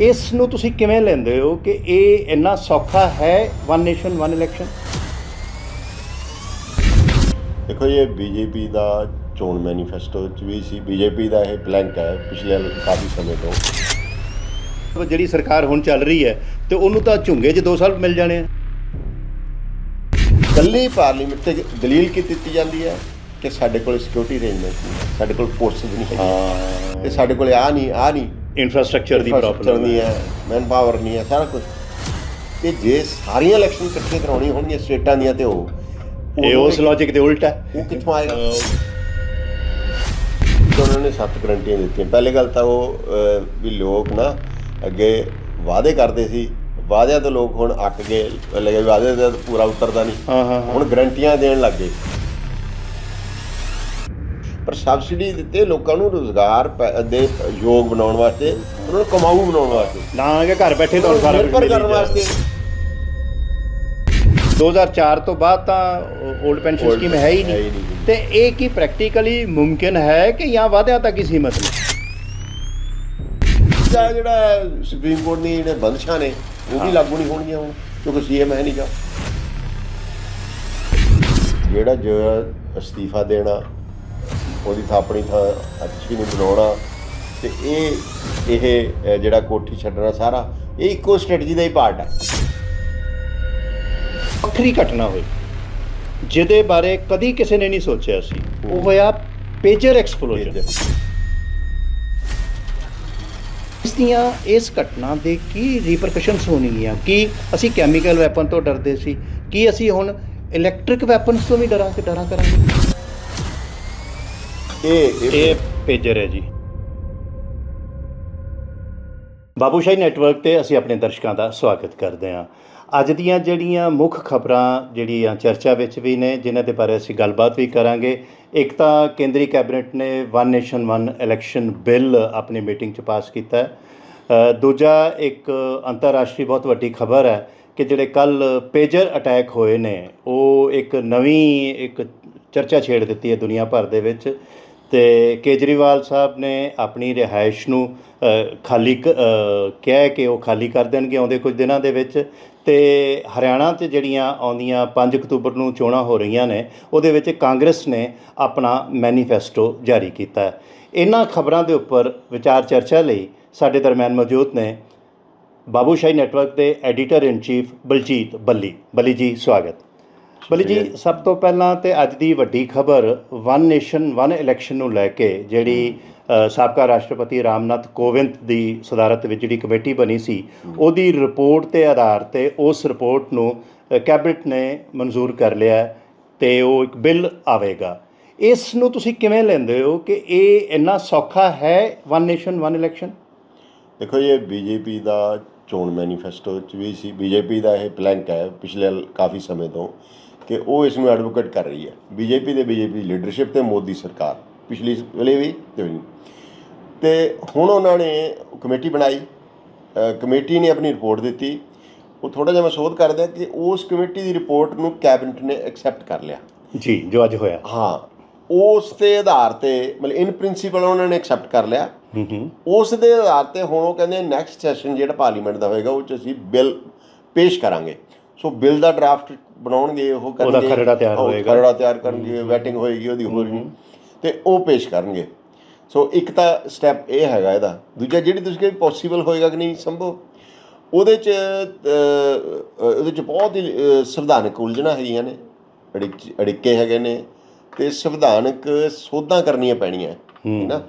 ਇਸ ਨੂੰ ਤੁਸੀਂ ਕਿਵੇਂ ਲੈਂਦੇ ਹੋ ਕਿ ਇਹ ਇੰਨਾ ਸੌਖਾ ਹੈ ਵਨ ਨੇਸ਼ਨ ਵਨ ਇਲੈਕਸ਼ਨ ਦੇਖੋ ਇਹ ਬੀਜੇਪੀ ਦਾ ਚੋਣ ਮੈਨੀਫੈਸਟੋ ਚ ਵੀ ਸੀ। ਬੀਜੇਪੀ ਦਾ ਇਹ ਪਲੈਨਕ ਹੈ ਪਿਛਲੇ ਕਾਫੀ ਸਮੇਂ ਤੋਂ। ਜਿਹੜੀ ਸਰਕਾਰ ਹੁਣ ਚੱਲ ਰਹੀ ਹੈ ਤੇ ਉਹਨੂੰ ਤਾਂ ਝੁੰਗੇ 'ਚ 2 ਸਾਲ ਮਿਲ ਜਾਣੇ ਆ। ਕੱਲੀ ਪਾਰਲੀਮੈਂਟ ਤੇ ਦਲੀਲ ਕੀ ਦਿੱਤੀ ਜਾਂਦੀ ਹੈ ਕਿ ਸਾਡੇ ਕੋਲ ਸਿਕਿਉਰਿਟੀ ਅਰੇਂਜਮੈਂਟ ਨਹੀਂ ਸਾਡੇ ਕੋਲ ਫੋਰਸਸ ਨਹੀਂ ਹਾਂ। ਤੇ ਸਾਡੇ ਕੋਲ ਆ ਨਹੀਂ ਆ ਨਹੀਂ। ਇਨਫਰਾਸਟ੍ਰਕਚਰ ਦੀ ਪ੍ਰੋਬਲਮ ਨਹੀਂ ਹੈ। ਮੈਨ ਪਾਵਰ ਨਹੀਂ ਹੈ ਸਾਰਾ ਕੁਝ ਤੇ ਜੇ ਸਾਰੀਆਂ ਇਲੈਕਸ਼ਨ ਇਕੱਠੀਆਂ ਕਰਾਉਣੀਆਂ ਹੋਣਗੀਆਂ ਸਟੇਟਾਂ ਦੀਆਂ ਤੇ ਉਹ ਇਹ ਉਸ ਲੌਜੀਕ ਦੇ ਉਲਟ ਹੈ। ਉਹ ਕਿੱਥੋਂ ਆਏਗਾ? ਉਹਨਾਂ ਨੇ ਸੱਤ ਗਰੰਟੀਆਂ ਦਿੱਤੀਆਂ। ਪਹਿਲੀ ਗੱਲ ਤਾਂ ਉਹ ਵੀ ਲੋਕ ਨਾ ਅੱਗੇ ਵਾਅਦੇ ਕਰਦੇ ਸੀ। ਵਾਅਦਿਆਂ ਤੋਂ ਲੋਕ ਹੁਣ ਅੱਕ ਗਏ। ਲੱਗੇ ਵਾਅਦੇ ਦਾ ਪੂਰਾ ਉਤਰਦਾ ਨਹੀਂ। ਹਾਂ ਹਾਂ ਹਾਂ। ਹੁਣ ਗਰੰਟੀਆਂ ਦੇਣ ਲੱਗ ਸਬਸਿਡੀ ਦਿੱਤੇ ਲੋਕਾਂ ਨੂੰ ਰੋਜ਼ਗਾਰ ਪੈ- ਦੇ ਯੋਗ ਬਣਾਉਣ ਵਾਸਤੇ ਉਹਨਾਂ ਨੂੰ ਕਮਾਊ ਬਣਾਉਣ ਵਾਸਤੇ। ਨਾ ਕਿ ਘਰ ਬੈਠੇ ਤੁਹਾਨੂੰ ਸਾਰਾ ਕੁਝ ਨਿਰਭਰ ਮਿਲ ਕਰਨ। ਵਾਸਤੇ। 2004 ਤੋਂ ਬਾਅਦ ਤਾਂ 올ਡ ਪੈਨਸ਼ਨ Old ਸਕੀਮ ਹੈ ਹੀ ਹੈ ਹੀ ਨਹੀਂ ਨਹੀਂ। ਤੇ ਇਹ ਕੀ ਪ੍ਰੈਕਟੀਕਲੀ ਮੁਮਕਿਨ ਹੈ ਕਿ ਜਾਂ ਵਾਅਦਿਆਂ ਤੱਕ ਹੀ ਸੀਮਤ ਨੇ? ਜਾਂ ਜਿਹੜਾ ਸੁਪਰੀਮ ਕੋਰਟ ਦੀ ਜਿਹੜੇ ਬੰਦਸ਼ਾਂ ਨੇ ਉਹ ਵੀ ਲਾਗੂ ਨਹੀਂ ਹੋਣਗੀਆਂ ਹੁਣ ਕਿਉਂਕਿ ਸੀਐਮ ਹੈ ਨਹੀਂਗਾ ਜਿਹੜਾ ਜੋ ਅਸਤੀਫਾ ਦੇਣਾ ਉਹਦੀ ਥਾਂ ਆਪਣੀ ਥਾਂ ਅੱਛੀ ਨਹੀਂ ਬਣਾਉਣਾ ਤੇ ਇਹ ਇਹ ਜਿਹੜਾ ਕੋਠੀ ਛੱਡਣਾ ਸਾਰਾ ਇਹ ਇੱਕੋ ਸਟ੍ਰੈਟਜੀ ਦਾ ਹੀ ਪਾਰਟ ਹੈ। ਵੱਖਰੀ ਘਟਨਾ ਹੋਈ। ਜਿਹਦੇ ਬਾਰੇ ਕਦੀ ਕਿਸੇ ਨੇ ਨਹੀਂ ਸੋਚਿਆ ਸੀ। ਉਹ ਹੋਇਆ ਪੇਜਰ ਐਕਸਪਲੋਜਨ। ਇਸ ਦੀਆਂ ਇਸ ਘਟਨਾ ਦੇ ਕੀ ਰਿਪਰਕਸ਼ਨਸ ਹੋਣਗੀਆਂ? ਕੀ ਅਸੀਂ ਕੈਮੀਕਲ ਵੈਪਨ ਤੋਂ ਡਰਦੇ ਸੀ? ਕੀ ਅਸੀਂ ਹੁਣ ਇਲੈਕਟ੍ਰਿਕ ਵੈਪਨਸ ਤੋਂ ਵੀ ਡਰਾਂ ਕਿ ਡਰਾਂ ਕਰਾਂਗੇ? ਇਹ ਇਹ ਪੇਜਰ ਹੈ ਜੀ। ਬਾਬੂਸ਼ਾਹੀ ਨੈਟਵਰਕ ਤੇ ਅਸੀਂ ਆਪਣੇ ਦਰਸ਼ਕਾਂ ਦਾ ਸਵਾਗਤ ਕਰਦੇ ਹਾਂ। ਅੱਜ ਦੀਆਂ ਜਿਹੜੀਆਂ ਮੁੱਖ ਖਬਰਾਂ ਜਿਹੜੀਆਂ ਚਰਚਾ ਵਿੱਚ ਵੀ ਨੇ ਜਿਨ੍ਹਾਂ ਦੇ ਬਾਰੇ ਅਸੀਂ ਗੱਲਬਾਤ ਵੀ ਕਰਾਂਗੇ ਇੱਕ ਤਾਂ ਕੇਂਦਰੀ ਕੈਬਨਿਟ ਨੇ one nation one election bill ਆਪਣੀ ਮੀਟਿੰਗ 'ਚ ਪਾਸ ਕੀਤਾ ਦੂਜਾ ਇੱਕ ਅੰਤਰਰਾਸ਼ਟਰੀ ਬਹੁਤ ਵੱਡੀ ਖਬਰ ਹੈ ਕਿ ਜਿਹੜੇ ਕੱਲ ਪੇਜਰ ਅਟੈਕ ਹੋਏ ਨੇ ਉਹ ਇੱਕ ਨਵੀਂ ਇੱਕ ਚਰਚਾ ਛੇੜ ਦਿੱਤੀ ਹੈ ਦੁਨੀਆ ਭਰ ਦੇ ਵਿੱਚ। ਤੇ ਕੇਜਰੀਵਾਲ ਸਾਹਿਬ ਨੇ ਆਪਣੀ ਰਿਹਾਇਸ਼ ਨੂੰ ਖਾਲੀ ਕ- ਕਿਹਾ ਕਿ ਉਹ ਖਾਲੀ ਕਰ ਦੇਣਗੇ ਆਉਂਦੇ ਕੁਝ ਦਿਨਾਂ ਦੇ ਵਿੱਚ। ਅਤੇ ਹਰਿਆਣਾ 'ਚ ਜਿਹੜੀਆਂ ਆਉਂਦੀਆਂ ਪੰਜ ਅਕਤੂਬਰ ਨੂੰ ਚੋਣਾਂ ਹੋ ਰਹੀਆਂ ਨੇ, ਉਹਦੇ ਵਿੱਚ ਕਾਂਗਰਸ ਨੇ ਆਪਣਾ ਮੈਨੀਫੈਸਟੋ ਜਾਰੀ ਕੀਤਾ ਇਹਨਾਂ ਖਬਰਾਂ ਦੇ ਉੱਪਰ ਵਿਚਾਰ ਚਰਚਾ ਲਈ ਸਾਡੇ ਦਰਮਿਆਨ ਮੌਜੂਦ ਨੇ ਬਾਬੂਸ਼ਾਹੀ ਨੈਟਵਰਕ ਦੇ editor in chief Baljit Balli. Balli ji, ਸਵਾਗਤ। ਬੱਲੀ ਜੀ ਸਭ ਤੋਂ ਪਹਿਲਾਂ ਤੇ ਅੱਜ ਦੀ ਵੱਡੀ ਖਬਰ ਵਨ ਨੇਸ਼ਨ ਵਨ ਇਲੈਕਸ਼ਨ ਨੂੰ ਲੈ ਕੇ ਜਿਹੜੀ ਸਾਬਕਾ ਰਾਸ਼ਟਰਪਤੀ ਰਾਮਨਾਥ ਕੋਵਿੰਦ ਦੀ ਸਦਾਰਤ ਵਿੱਚ ਜਿਹੜੀ ਕਮੇਟੀ ਬਣੀ ਸੀ ਉਹਦੀ ਰਿਪੋਰਟ ਦੇ ਆਧਾਰ ਤੇ ਉਸ ਰਿਪੋਰਟ ਨੂੰ ਕੈਬਨਿਟ ਨੇ ਮਨਜ਼ੂਰ ਕਰ ਲਿਆ ਤੇ ਉਹ ਇੱਕ ਬਿੱਲ ਆਵੇਗਾ। ਇਸ ਨੂੰ ਤੁਸੀਂ ਕਿਵੇਂ ਲੈਂਦੇ ਹੋ ਕਿ ਇਹ ਇੰਨਾ ਸੌਖਾ ਹੈ ਵਨ ਨੇਸ਼ਨ ਵਨ ਇਲੈਕਸ਼ਨ ਦੇਖੋ ਇਹ ਬੀਜੇਪੀ ਦਾ ਚੋਣ ਮੈਨੀਫੈਸਟੋ ਚ ਵੀ ਸੀ। ਬੀਜੇਪੀ ਦਾ ਇਹ ਪਲੈਨਕ ਹੈ ਪਿਛਲੇ ਕਾਫੀ ਸਮੇਂ ਤੋਂ। ਕਿ ਉਹ ਇਸ ਨੂੰ ਐਡਵੋਕੇਟ ਕਰ ਰਹੀ ਹੈ। ਬੀਜੇਪੀ ਦੇ ਬੀਜੇਪੀ ਲੀਡਰਸ਼ਿਪ ਤੇ ਮੋਦੀ ਸਰਕਾਰ ਪਿਛਲੀ ਵੇਲੇ ਵੀ ਤੇ ਤੇ ਹੁਣ ਉਹਨਾਂ ਨੇ ਕਮੇਟੀ ਬਣਾਈ। ਕਮੇਟੀ ਨੇ ਆਪਣੀ ਰਿਪੋਰਟ ਦਿੱਤੀ। ਉਹ ਥੋੜਾ ਜਿਹਾ ਮੈਂ ਸੋਧ ਕਰਦਾ ਕਿ ਉਸ ਕਮੇਟੀ ਦੀ ਰਿਪੋਰਟ ਨੂੰ ਕੈਬਨਿਟ ਨੇ ਐਕਸੈਪਟ ਕਰ ਲਿਆ। ਜੀ ਜੋ ਅੱਜ ਹੋਇਆ। ਹਾਂ ਉਸ ਦੇ ਆਧਾਰ ਤੇ ਮਤਲਬ ਇਨ ਪ੍ਰਿੰਸੀਪਲ ਉਹਨਾਂ ਨੇ ਐਕਸੈਪਟ ਕਰ ਲਿਆ। ਹੂੰ ਹੂੰ। ਉਸ ਦੇ ਆਧਾਰ ਤੇ ਹੁਣ ਉਹ ਕਹਿੰਦੇ ਨੈਕਸਟ ਸੈਸ਼ਨ ਜਿਹੜਾ ਪਾਰਲੀਮੈਂਟ ਦਾ ਹੋਏਗਾ ਉਹ ਚ ਅਸੀਂ ਬਿੱਲ ਪੇਸ਼ ਕਰਾਂਗੇ। ਸੋ ਬਿੱਲ ਦਾ ਡਰਾਫਟ ਬਣਾਉਣਗੇ ਉਹ ਕਰਨਗੇ। ਉਹਦਾ ਖਰੜਾ ਤਿਆਰ ਹੋਏਗਾ। ਖਰੜਾ ਤਿਆਰ ਕਰਨਗੇ ਵੈਟਿੰਗ ਹੋਏਗੀ ਉਹਦੀ ਹੋਏਗੀ ਤੇ ਉਹ ਪੇਸ਼ ਕਰਨਗੇ। ਸੋ ਇੱਕ ਤਾਂ ਸਟੈਪ ਇਹ ਹੈਗਾ ਇਹਦਾ। ਦੂਜਾ ਜਿਹੜੀ ਤੁਸੀਂ ਕਹਿੰਦੇ ਪੋਸੀਬਲ ਹੋਏਗਾ ਕਿ ਨਹੀਂ ਸੰਭਵ ਉਹਦੇ ਚ ਉਹਦੇ ਚ ਬਹੁਤ ਹੀ ਸੰਵਿਧਾਨਕ ਉਲਝਣਾਂ ਹੈਗੀਆਂ ਨੇ। ਅੜਿੱਕ- ਅੜਿੱਕੇ ਹੈਗੇ ਨੇ। ਤੇ ਸੰਵਿਧਾਨਕ ਸੋਧਾਂ ਕਰਨੀਆਂ ਪੈਣੀਆਂ। ਹੈਨਾ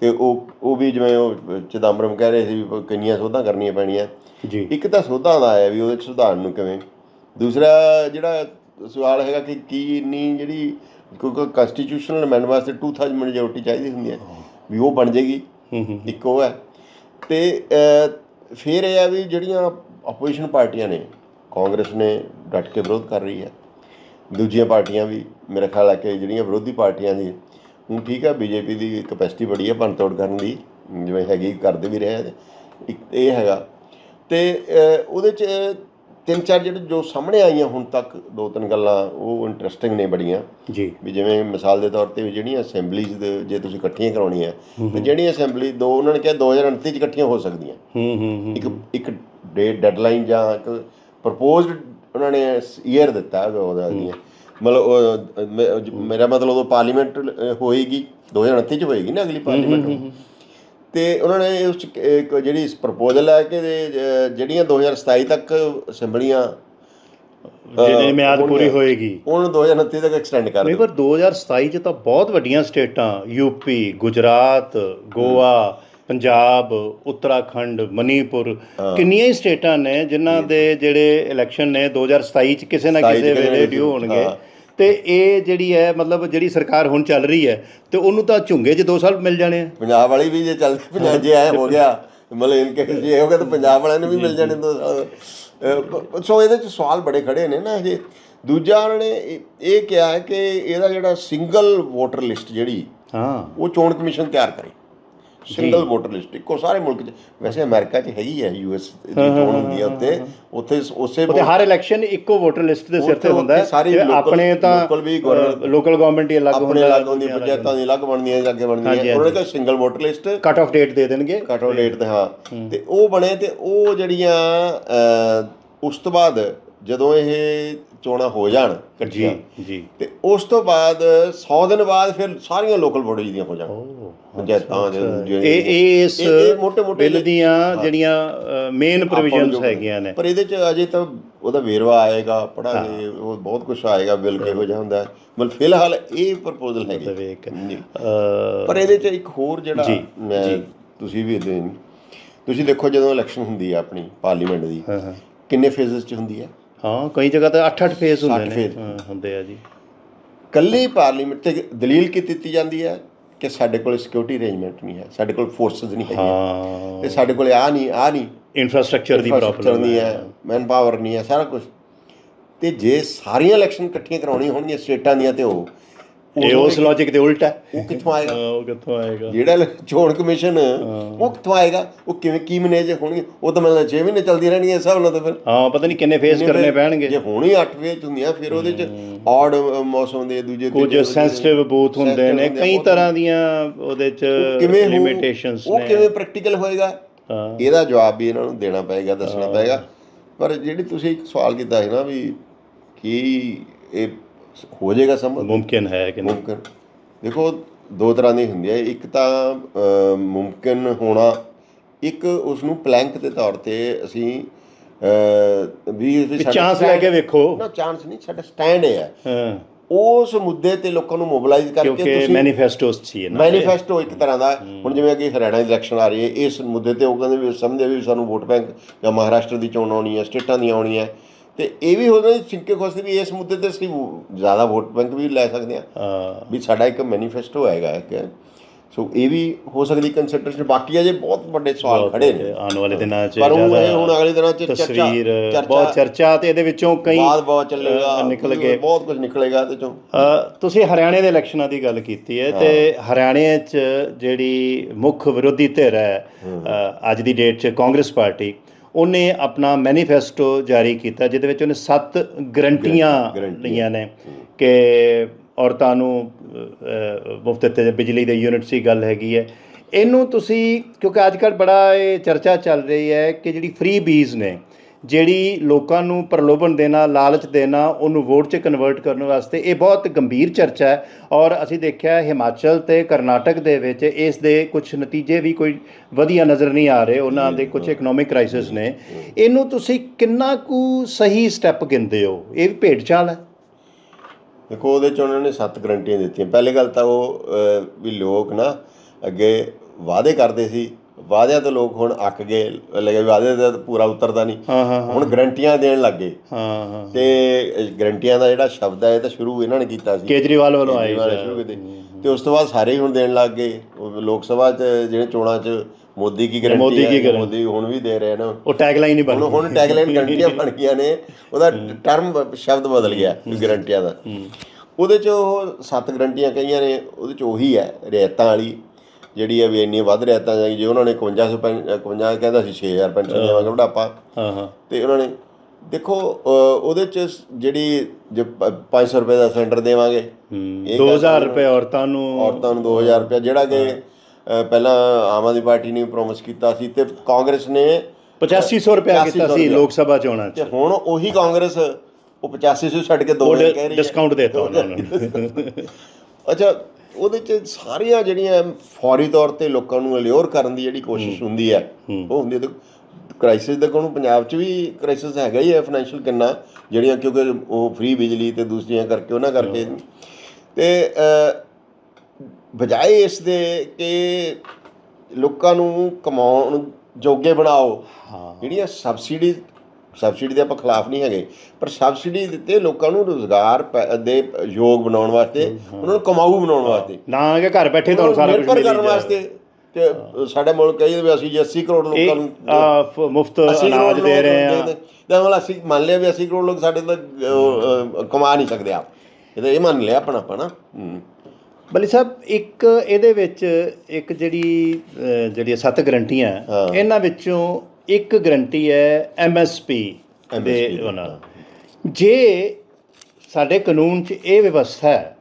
ਤੇ ਉਹ ਉਹ ਵੀ ਜਿਵੇਂ ਉਹ ਚਿਦੰਬਰਮ ਕਹਿ ਰਹੇ ਸੀ ਵੀ ਕਿੰਨੀਆਂ ਸੋਧਾਂ ਕਰਨੀਆਂ ਪੈਣੀਆਂ। ਜੀ। ਇੱਕ ਤਾਂ ਸੋਧਾਂ ਦਾ ਆਇਆ ਵੀ ਉਹਦੇ ਚ ਸੁਧਾਰਨ ਨੂੰ ਕਿਵੇਂ। ਦੂਸਰਾ ਜਿਹੜਾ ਸਵਾਲ ਹੈਗਾ ਕਿ ਕੀ ਇੰਨੀ ਜਿਹੜੀ ਕਿਉਂਕਿ ਕਨਸਟੀਟਿਊਸ਼ਨਲ ਅਮੈਂਡਮੈਂਟ ਵਾਸਤੇ 2000 ਮੈਜੋਰਟੀ ਚਾਹੀਦੀ ਹੁੰਦੀ ਹੈ ਵੀ ਉਹ ਬਣ ਜੇਗੀ। ਇੱਕ ਉਹ ਹੈ। ਤੇ ਫਿਰ ਇਹ ਹੈ ਵੀ ਜਿਹੜੀਆਂ ਆਪੋਜੀਸ਼ਨ ਪਾਰਟੀਆਂ ਨੇ ਕਾਂਗਰਸ ਨੇ ਡਟ ਕੇ ਵਿਰੋਧ ਕਰ ਰਹੀ ਹੈ। ਦੂਜੀਆਂ ਪਾਰਟੀਆਂ ਵੀ ਮੇਰੇ ਖਿਆਲ ਹੈ ਕਿ ਜਿਹੜੀਆਂ ਵਿਰੋਧੀ ਪਾਰਟੀਆਂ ਦੀ ਹੁਣ ਠੀਕ ਹੈ ਬੀਜੇਪੀ ਦੀ ਕਪੈਸਿਟੀ ਬੜੀ ਹੈ ਭੰਨਤੋੜ ਕਰਨ ਦੀ ਜਿਵੇਂ ਹੈਗੀ ਕਰਦੇ ਵੀ ਰਹੇ। ਇੱਕ ਇਹ ਹੈਗਾ। ਤੇ ਉਹਦੇ ਚ ਤਿੰਨ ਚਾਰ ਜਿਹੜੇ ਜੋ ਸਾਹਮਣੇ ਆਈਆਂ ਹੁਣ ਤੱਕ ਦੋ ਤਿੰਨ ਗੱਲਾਂ ਉਹ ਇੰਟਰਸਟਿੰਗ ਨੇ ਬੜੀਆਂ। ਜੀ। ਵੀ ਜਿਵੇਂ ਮਿਸਾਲ ਦੇ ਤੌਰ ਤੇ ਜਿਹੜੀਆਂ ਅਸੈਂਬਲੀਜ਼ ਦੇ ਜੇ ਤੁਸੀਂ ਇਕੱਠੀਆਂ ਕਰਾਉਣੀਆਂ ਤੇ ਜਿਹੜੀਆਂ ਅਸੈਂਬਲੀ ਦੋ ਉਹਨਾਂ ਨੇ ਕਿਹਾ 2029 ਚ ਇਕੱਠੀਆਂ ਹੋ ਸਕਦੀਆਂ। ਹੂੰ ਹੂੰ ਇੱਕ ਇੱਕ ਡੇਟ ਡੈਡਲਾਈਨ ਜਾਂ ਇੱਕ ਪ੍ਰਪੋਜ਼ਡ ਉਹਨਾਂ ਨੇ ਈਅਰ ਦਿੱਤਾ ਉਹਦਾ ਦੀਆਂ। ਮਤਲਬ ਉਹ, ਮੇਰਾ ਮਤਲਬ ਉਦੋਂ ਪਾਰਲੀਮੈਂਟ ਹੋਏਗੀ 2029 ਚ ਹੋਏਗੀ ਨਾ ਅਗਲੀ ਪਾਰਲੀਮੈਂਟ ਤੇ ਉਹਨਾਂ ਨੇ ਉਸ ਜਿਹੜੀ ਪ੍ਰਪੋਜ਼ਲ ਹੈ ਕਿ ਜਿਹੜੀਆਂ 2027 ਤੱਕ ਅਸੈਂਬਲੀਆਂ ਜਿਹਨੇ ਮਿਆਦ ਪੂਰੀ। ਹੋਏਗੀ। ਉਹਨੂੰ 2029 ਤੱਕ ਐਕਸਟੈਂਡ ਕਰ ਨਹੀਂ ਪਰ 2027 ਚ ਤਾਂ ਬਹੁਤ ਵੱਡੀਆਂ ਸਟੇਟਾਂ ਯੂਪੀ ਗੁਜਰਾਤ ਗੋਆ ਪੰਜਾਬ ਉੱਤਰਾਖੰਡ ਮਨੀਪੁਰ ਕਿੰਨੀਆਂ ਹੀ ਸਟੇਟਾਂ ਨੇ ਜਿਨ੍ਹਾਂ ਦੇ ਜਿਹੜੇ ਇਲੈਕਸ਼ਨ ਨੇ 2027 ਚ ਕਿਸੇ ਨਾ 27 ਕਿਸੇ ਵੇਲੇ ਡਿਊ ਹੋਣਗੇ। ਤੇ ਇਹ ਜਿਹੜੀ ਹੈ ਮਤਲਬ ਜਿਹੜੀ ਸਰਕਾਰ ਹੁਣ ਚੱਲ ਰਹੀ ਹੈ ਤੇ ਉਹਨੂੰ ਤਾਂ ਝੁੰਗੇ 'ਚ 2 ਸਾਲ ਮਿਲ ਜਾਣੇ ਆ। ਪੰਜਾਬ ਵਾਲੀ ਵੀ ਜੇ ਚੱਲ ਪੰਜਾਬ ਜੇ ਆਇਆ ਹੋ ਗਿਆ ਮਤਲਬ ਇਨਕੇ ਜੇ ਹੋ ਗਿਆ ਤਾਂ ਪੰਜਾਬ ਵਾਲਿਆਂ ਨੂੰ ਵੀ ਮਿਲ ਜਾਣੇ ਦੋ ਸਾਲ। ਸੋ ਇਹਦੇ ਚ ਸਵਾਲ ਬੜੇ ਖੜੇ ਨੇ ਨਾ ਹਜੇ ਦੂਜਾ ਉਹਨਾਂ ਨੇ ਇਹ- ਇਹ ਕਿਹਾ ਹੈ ਕਿ ਇਹਦਾ ਜਿਹੜਾ ਸਿੰਗਲ ਵੋਟਰ ਲਿਸਟ ਜਿਹੜੀ ਹਾਂ। ਉਹ ਚੋਣ ਕਮਿਸ਼ਨ ਤਿਆਰ ਕਰੇ। ਸਿੰਗਲ ਵੋਟਰ ਲਿਸਟ ਇੱਕੋ ਸਾਰੇ ਮੁਲਕ 'ਚ। ਵੈਸੇ ਅਮਰੀਕਾ 'ਚ ਹੈਗੀ ਹੈ ਯੂਐਸ ਦੀ ਚੋਣ ਹੁੰਦੀ ਹੈ ਉੱਥੇ। ਉੱਥੇ ਉਸੇ ਤੇ ਹਰ ਇਲੈਕਸ਼ਨ ਇੱਕੋ ਵੋਟਰ ਲਿਸਟ ਦੇ ਸਿਰ ਤੇ ਉੱਥੇ- ਹੁੰਦਾ ਹੈ। ਉੱਥੇ ਆਪਣੇ ਤਾਂ ਲੋਕਲ ਗਵਰਨਮੈਂਟ ਹੀ ਅਲੱਗ ਆਪਣੇ ਹੁੰਦਾ ਅਲੱਗ ਹੁੰਦੀ ਪੰਚਾਇਤਾਂ ਦੀ ਅਲੱਗ ਬਣਦੀਆਂ ਜਾਂ ਅੱਗੇ ਬਣਦੀਆਂ ਉਹਨਾਂ ਕਿਹਾ single voter list cut off date ਦੇ ਦੇਣਗੇ। ਕੱਟ ਆਫ ਡੇਟ ਤੇ ਹਾਂ। ਤੇ ਉਹ ਬਣੇ ਤੇ ਉਹ ਜਿਹੜੀਆਂ ਉਸ ਤੋਂ ਬਾਅਦ ਜਦੋਂ ਇਹ ਚੋਣਾਂ ਹੋ ਜਾਣ ਜੀ ਇਕੱਠੀਆਂ। ਜੀ ਤੇ ਉਸ ਤੋਂ ਬਾਅਦ 100 ਦਿਨ ਬਾਅਦ ਫਿਰ ਸਾਰੀਆਂ ਲੋਕਲ ਬੋਡੀਜ਼ ਦੀਆਂ ਹੋ ਜਾਣ। ਪੰਚਾਇਤਾਂ ਇਹ ਇਹ ਇਸ ਇਹ ਮੋਟੇ-ਮੋਟੇ ਬਿੱਲ ਦੀਆਂ ਜਿਹੜੀਆਂ ਮੇਨ ਪ੍ਰੋਵੀਜ਼ਨਸ ਹੈਗੀਆਂ ਨੇ। ਪਰ ਇਹਦੇ ਚ ਅਜੇ ਤਾਂ ਉਹਦਾ ਵੇਰਵਾ ਆਏਗਾ ਪੜਾਂਗੇ ਉਹ ਬਹੁਤ ਕੁਝ ਆਏਗਾ ਬਿੱਲ ਕਿਹੋ ਜਿਹਾ ਹੁੰਦਾ। ਮਤਲਬ ਫਿਲਹਾਲ ਇਹ ਪ੍ਰਪੋਜ਼ਲ ਹੈਗੀ। ਪਰ ਇਹਦੇ ਚ ਇੱਕ ਹੋਰ ਜਿਹੜਾ ਮੈਂ ਤੁਸੀਂ ਵੀ ਤੁਸੀਂ ਦੇਖੋ ਜਦੋਂ ਇਲੈਕਸ਼ਨ ਹੁੰਦੀ ਹੈ ਆਪਣੀ ਪਾਰਲੀਮੈਂਟ ਦੀ ਕਿੰਨੇ ਫੇਜ਼ਸ ਚ ਹੁੰਦੀ ਹੈ ਹਾਂ ਕਈ ਜਗ੍ਹਾ ਤੇ 8-8 ਫੇਸ ਹੁੰਦੇ ਨੇ। phase। ਹਾਂ, ਹੁੰਦੇ ਆ ਜੀ। ਕੱਲੀ ਪਾਰਲੀਮੈਂਟ ਤੇ ਦਲੀਲ ਕੀ ਦਿੱਤੀ ਜਾਂਦੀ ਹੈ ਕਿ ਸਾਡੇ ਕੋਲ ਸਿਕਿਉਰਿਟੀ ਅਰੇਂਜਮੈਂਟ ਨਹੀਂ ਹੈ? ਸਾਡੇ ਕੋਲ ਫੋਰਸਸ ਨਹੀਂ ਹੈਗੀਆਂ। ਹਾਂ। ਤੇ ਸਾਡੇ ਕੋਲ ਆ ਨਹੀਂ ਆ ਨਹੀਂ। ਇਨਫਰਾਸਟ੍ਰਕਚਰ ਦੀ infrastructure ਪ੍ਰੋਬਲਮ ਨਹੀਂ ਹੈ। ਮੈਨ ਪਾਵਰ ਨਹੀਂ ਹੈ ਸਾਰਾ ਕੁਝ ਤੇ ਜੇ ਸਾਰੀਆਂ ਇਲੈਕਸ਼ਨ ਇਕੱਠੀਆਂ ਕਰਾਉਣੀਆਂ ਹੋਣਗੀਆਂ ਸਟੇਟਾਂ ਦੀਆਂ ਤੇ ਉਹ ਇਹ ਉਸ ਲੌਜੀਕ ਦੇ ਉਲਟ ਹੈ। ਉਹ ਕਿੱਥੋਂ ਆਏਗਾ? ਹਾਂ, ਉਹ ਕਿੱਥੋਂ ਆਏਗਾ? ਜਿਹੜਾ ਚੋਣ ਕਮਿਸ਼ਨ ਉਹ ਕਿੱਥੋਂ ਆਏਗਾ? ਉਹ ਕਿਵੇਂ ਕੀ ਮੈਨੇਜ ਹੋਣਗੇ? ਉਹ ਤਾਂ ਮਤਲਬ 6 ਮਹੀਨੇ ਚੱਲਦੀ ਰਹਿਣੀ ਇਸ ਹਿਸਾਬ ਨਾਲ ਤਾਂ ਫਿਰ। ਹਾਂ ਪਤਾ ਨਹੀਂ ਕਿੰਨੇ ਫੇਸ ਕਰਨੇ ਪੈਣਗੇ। ਜੇ ਹੋਣੀ 8 ਵੇਚ ਹੁੰਦੀਆਂ ਫਿਰ ਉਹਦੇ ਚ ਔਡ ਮੌਸਮ ਦੇ ਦੂਜੇ ਕੁਝ ਸੈਂਸਿਟਿਵ ਬੂਥ ਹੁੰਦੇ ਨੇ। ਕਈ ਤਰ੍ਹਾਂ ਦੀਆਂ ਉਹਦੇ ਚ? ਲਿਮਿਟੇਸ਼ਨਸ ਉਹ ਨੇ। ਕਿਵੇਂ ਪ੍ਰੈਕਟੀਕਲ ਹੋਏਗਾ? ਹਾਂ। ਇਹਦਾ ਜਵਾਬ ਵੀ ਇਹਨਾਂ ਨੂੰ ਦੇਣਾ ਪਏਗਾ ਦੱਸਣਾ ਪਏਗਾ। ਪਰ ਜਿਹੜੀ ਤੁਸੀਂ ਇੱਕ ਸਵਾਲ ਕੀਤਾ ਹੈ ਨਾ ਵੀ ਕੀ ਇਹ ਹੋ ਜਾਏਗਾ ਸੰਭਵ ਮੁਮਕਿਨ ਹੈ ਕਿ ਨਹੀਂ? ਮੁਮਕਿਨ। ਦੇਖੋ ਦੋ ਤਰ੍ਹਾਂ ਦੀ ਹੁੰਦੀ ਹੈ। ਇੱਕ ਤਾਂ ਅ, ਮੁਮਕਿਨ ਹੋਣਾ ਇੱਕ ਉਸ ਨੂੰ ਪਲੈਂਕ ਦੇ ਤੌਰ ਤੇ ਅਸੀਂ ਅ, ਵੀ ਵੀ ਸਾਡਾ ਚਾਂਸ ਲੈ ਕੇ ਵੇਖੋ। ਨਾ ਚਾਂਸ ਨਹੀਂ ਸਾਡਾ ਸਟੈਂਡ ਹੈ। ਹਾਂ। ਉਸ ਮੁੱਦੇ ਤੇ ਲੋਕਾਂ ਨੂੰ ਮੋਬਿਲਾਈਜ਼ ਕਰਕੇ ਕਿਉਂਕਿ ਤੁਸੀਂ ਮੈਨੀਫੈਸਟੋਸ ਸੀ ਨਾ। ਮੈਨੀਫੈਸਟੋ ਇੱਕ ਤਰ੍ਹਾਂ ਦਾ। ਹੁਣ ਜਿਵੇਂ ਕਿ ਹਰਿਆਣਾ ਦੀ ਇਲੈਕਸ਼ਨ ਆ ਰਹੀ ਹੈ ਇਸ ਮੁੱਦੇ ਤੇ ਉਹ ਕਹਿੰਦੇ ਵੀ ਸਮਝਦੇ ਵੀ ਸਾਨੂੰ ਵੋਟ ਬੈਂਕ ਜਾਂ ਮਹਾਰਾਸ਼ਟਰ ਦੀ ਚੋਣ ਆਉਣੀ ਹੈ ਸਟੇਟਾਂ ਦੀ ਆਉਣੀ ਹੈ ਤੇ ਇਹ ਵੀ ਹੋ ਜਾਂਦਾ ਸਿੰਕੇ ਖੁਸ਼ਦੇ ਵੀ ਇਸ ਮੁੱਦੇ ਤੇ ਅਸੀਂ ਜ਼ਿਆਦਾ ਵੋਟ ਬੈਂਕ ਵੀ ਲੈ ਸਕਦੇ ਹਾਂ। ਹਾਂ। ਵੀ ਸਾਡਾ ਇੱਕ ਮੈਨੀਫੈਸਟੋ ਹੈਗਾ ਇੱਕ। ਸੋ ਇਹ ਵੀ ਹੋ ਸਕਦੀ ਕੰਸੀਡਰੇਸ਼ਨ ਬਾਕੀ ਅਜੇ ਬਹੁਤ ਵੱਡੇ ਸਵਾਲ ਖੜੇ ਨੇ। ਆਉਣ ਵਾਲੇ ਦਿਨਾਂ 'ਚ ਪਰ ਉਹ ਹੁਣ ਅਗਲੇ ਦਿਨਾਂ 'ਚ ਚਰਚਾ ਬਹੁਤ ਚਰਚਾ ਤੇ ਇਹਦੇ ਵਿੱਚੋਂ ਕਈ ਬਾਅਦ ਬਹੁਤ ਚੱਲੇਗਾ। ਨਿਕਲ ਗਏ ਬਹੁਤ ਕੁਝ ਨਿਕਲੇਗਾ ਤੇ ਚੋਂ। ਤੁਸੀਂ ਹਰਿਆਣੇ ਦੇ ਇਲੈਕਸ਼ਨਾਂ ਦੀ ਗੱਲ ਕੀਤੀ ਹੈ ਤੇ ਹਰਿਆਣੇ 'ਚ ਜਿਹੜੀ ਮੁੱਖ ਵਿਰੋਧੀ ਧਿਰ ਹੈ ਅੱਜ ਦੀ ਡੇਟ 'ਚ ਕਾਂਗਰਸ ਪਾਰਟੀ। ਉਹਨੇ ਆਪਣਾ ਮੈਨੀਫੈਸਟੋ ਜਾਰੀ ਕੀਤਾ ਜਿਹਦੇ ਵਿੱਚ ਉਹਨੇ ਸੱਤ ਗਰੰਟੀਆਂ। ਲਈਆਂ ਨੇ ਕਿ ਔਰਤਾਂ ਨੂੰ ਮੁਫਤ ਤੇ ਬਿਜਲੀ ਦੇ ਯੂਨਿਟ ਦੀ ਗੱਲ ਹੈਗੀ ਹੈ। ਇਹਨੂੰ ਤੁਸੀਂ ਕਿਉਂਕਿ ਅੱਜ ਕੱਲ੍ਹ ਬੜਾ ਇਹ ਚਰਚਾ ਚੱਲ ਰਹੀ ਹੈ ਕਿ ਜਿਹੜੀ ਫ੍ਰੀ ਬੀਜ਼ ਨੇ ਜਿਹੜੀ ਲੋਕਾਂ ਨੂੰ ਪ੍ਰਲੋਭਨ ਦੇਣਾ ਲਾਲਚ ਦੇਣਾ ਉਹਨੂੰ ਵੋਟ 'ਚ ਕਨਵਰਟ ਕਰਨ ਵਾਸਤੇ ਇਹ ਬਹੁਤ ਗੰਭੀਰ ਚਰਚਾ ਹੈ ਔਰ ਅਸੀਂ ਦੇਖਿਆ ਹਿਮਾਚਲ ਤੇ ਕਰਨਾਟਕ ਦੇ ਵਿੱਚ ਇਸ ਦੇ ਕੁਝ ਨਤੀਜੇ ਵੀ ਕੋਈ ਵਧੀਆ ਨਜ਼ਰ ਨਹੀਂ ਆ ਰਹੇ ਉਹਨਾਂ ਦੇ ਕੁਝ ਇਕਨੋਮਿਕ ਕ੍ਰਾਈਸਿਸ ਨੇ। ਇਹਨੂੰ ਤੁਸੀਂ ਕਿੰਨਾ ਕੁ ਸਹੀ ਸਟੈਪ ਗਿਣਦੇ ਹੋ? ਇਹ ਵੀ ਭੇਡ ਚਾਲ ਹੈ। ਦੇਖੋ ਉਹਦੇ ਚ ਉਹਨਾਂ ਨੇ ਸੱਤ ਗਰੰਟੀਆਂ ਦਿੱਤੀਆਂ। ਪਹਿਲੀ ਗੱਲ ਤਾਂ ਉਹ ਵੀ ਲੋਕ ਨਾ ਅੱਗੇ ਵਾਅਦੇ ਕਰਦੇ ਸੀ ਵਾਅਦਿਆਂ ਤੋਂ ਲੋਕ ਹੁਣ ਅੱਕ ਗਏ ਲੱਗੇ ਵਾਅਦੇ ਦਾ ਤਾਂ ਪੂਰਾ ਉਤਰਦਾ ਨਹੀਂ। ਹੁਣ ਗਰੰਟੀਆਂ ਦੇਣ ਲੱਗੇ ਹਾਂ ਹਾਂ। ਤੇ ਗਰੰਟੀਆਂ ਦਾ ਜਿਹੜਾ ਸ਼ਬਦ ਹੈ ਇਹ ਤਾਂ ਸ਼ੁਰੂ ਇਹਨਾਂ ਨੇ ਕੀਤਾ ਸੀ। ਕੇਜਰੀਵਾਲ ਵੱਲੋਂ ਆਏ ਸ਼ੁਰੂ ਕੀਤੇ। ਤੇ ਉਸ ਤੋਂ ਬਾਅਦ ਸਾਰੇ ਹੁਣ ਦੇਣ ਲੱਗ ਗਏ। ਲੋਕ ਸਭਾ ਚ ਜਿਹੜੇ ਚੋਣਾਂ ਚ ਮੋਦੀ ਕੀ ਗਰੰਟੀ ਮੋਦੀ ਕੀ ਮੋਦੀ ਹੁਣ ਵੀ ਦੇ ਰਹੇ ਨੇ। ਉਹ ਟੈਗਲਾਈਨ ਹੀ ਬਣ ਹੁਣ ਹੁਣ ਟੈਗਲਾਈਨ ਗਰੰਟੀਆਂ ਬਣ ਗਈਆਂ ਨੇ। ਉਹਦਾ ਟਰਮ ਸ਼ਬਦ ਬਦਲ ਗਿਆ ਗਰੰਟੀਆਂ ਦਾ। ਉਹਦੇ ਚ ਉਹ ਸੱਤ ਗਰੰਟੀਆਂ ਕਹੀਆਂ ਨੇ ਉਹਦੇ ਚ ਉਹੀ ਹੈ ਰਿਆਇਤਾਂ ਵਾਲੀ। ਜਿਹੜੀ ਹੈ ਵੀ ਇੰਨੀ ਵੱਧ ਰਿਆਇਤਾਂ ਜਾਈ ਜੇ ਉਹਨਾਂ ਨੇ 51 51 ਕਹਿੰਦਾ ਸੀ 6000 ਪੈਨਸ਼ਨ ਦੇਵਾਂਗੇ ਬੁਢਾਪਾ ਹਾਂ ਹਾਂ। ਤੇ ਉਹਨਾਂ ਨੇ ਦੇਖੋ ਉਹਦੇ ਚ ਜਿਹੜੀ ਜੇ ਪ- 500 ਰੁਪਏ ਦਾ ਸਿਲੰਡਰ ਦੇਵਾਂਗੇ। ਹੂੰ। ਇਹ 2000 ਗੱਲ ਰੁਪਏ ਔਰਤਾਂ ਨੂੰ ਔਰਤਾਂ ਨੂੰ 2000 ਰੁਪਏ ਜਿਹੜਾ ਕਿ ਪਹਿਲਾਂ ਆਮ ਆਦਮੀ ਪਾਰਟੀ ਨੇ ਪ੍ਰੋਮਿਸ ਕੀਤਾ ਸੀ ਤੇ ਕਾਂਗਰਸ ਨੇ 8500 ਰੁਪਏ 8500 ਕੀਤਾ ਸੀ। ਲੋਕ ਸਭਾ ਚੋਣਾਂ 'ਚ। ਤੇ ਹੁਣ ਉਹੀ ਕਾਂਗਰਸ ਉਹ 8500 ਛੱਡ ਕੇ 2000 ਕਹਿ ਰਹੀ ਹੈ। ਡਿਸਕਾਊਂਟ ਦੇਤਾ ਉਹਨਾਂ ਨੂੰ। ਅੱਛਾ ਉਹਦੇ ਚ ਸਾਰੀਆਂ ਜਿਹੜੀਆਂ ਫੌਰੀ ਤੌਰ ਤੇ ਲੋਕਾਂ ਨੂੰ ਅਲਿਓਰ ਕਰਨ ਦੀ ਜਿਹੜੀ ਕੋਸ਼ਿਸ਼ ਹੁੰਦੀ ਹੈ ਉਹ ਹੁੰਦੀ ਹੈ। ਕ੍ਰਾਈਸਿਸ ਦੇ ਕੋਲ ਪੰਜਾਬ 'ਚ ਵੀ ਕ੍ਰਾਈਸਿਸ ਹੈਗਾ ਹੀ ਹੈ ਫਾਈਨੈਂਸ਼ੀਅਲ ਕਿੰਨਾ ਜਿਹੜੀਆਂ ਕਿਉਂਕਿ ਉਹ ਫ੍ਰੀ ਬਿਜਲੀ ਤੇ ਦੂਸਰੀਆਂ ਕਰਕੇ ਉਹਨਾਂ ਕਰਕੇ। ਤੇ ਬਜਾਏ ਇਸ ਦੇ ਕਿ ਲੋਕਾਂ ਨੂੰ ਕਮਾਉਣ ਜੋਗੇ ਬਣਾਓ ਜਿਹੜੀਆਂ ਸਬਸਿਡੀ ਸਬਸਿਡੀ ਦੇ ਆਪਾਂ ਖਿਲਾਫ ਨਹੀਂ ਹੈਗੇ ਪਰ ਸਬਸਿਡੀ ਦਿੱਤੇ ਲੋਕਾਂ ਨੂੰ ਰੋਜ਼ਗਾਰ ਦੇ ਯੋਗ ਬਣਾਉਣ ਵਾਸਤੇ ਉਹਨਾਂ ਨੂੰ ਕਮਾਊ ਬਣਾਉਣ ਵਾਸਤੇ। ਨਾ ਕਿ ਘਰ ਬੈਠੇ ਤੁਹਾਨੂੰ ਸਾਰਾ ਕੁਝ ਮਿਲ ਕਰਨ ਵਾਸਤੇ ਤੇ ਸਾਡਾ ਮੁਲਕ ਕਹੀ ਵੀ ਅਸੀਂ ਜੇ 80 ਕਰੋੜ ਲੋਕਾਂ ਨੂੰ ਮੁਫਤ 80 ਅਨਾਜ ਦੇ ਰਹੇ ਆ। ਤਾਂ ਮਤਲਬ ਅਸੀਂ ਮੰਨ ਲਿਆ ਵੀ 80 ਕਰੋੜ ਲੋਕ ਸਾਡੇ ਤੋਂ ਕਮਾ ਨਹੀਂ ਸਕਦੇ ਆਪ। ਇਹ ਤਾਂ ਇਹ ਮੰਨ ਲਿਆ ਆਪਣਾ ਆਪਣਾ ਬਲੀ ਸਾਹਿਬ ਇੱਕ ਇਹਦੇ ਵਿੱਚ ਇੱਕ ਜਿਹੜੀ ਜਿਹੜੀਆਂ ਸੱਤ ਗਰੰਟੀਆਂ। ਇਹਨਾਂ ਵਿੱਚੋਂ ਇੱਕ ਗਰੰਟੀ ਹੈ ਐਮਐਸਪੀ ਦੇ ਉਹਨਾਂ ਜੇ ਸਾਡੇ ਕਾਨੂੰਨ 'ਚ ਇਹ ਵਿਵਸਥਾ ਹੈ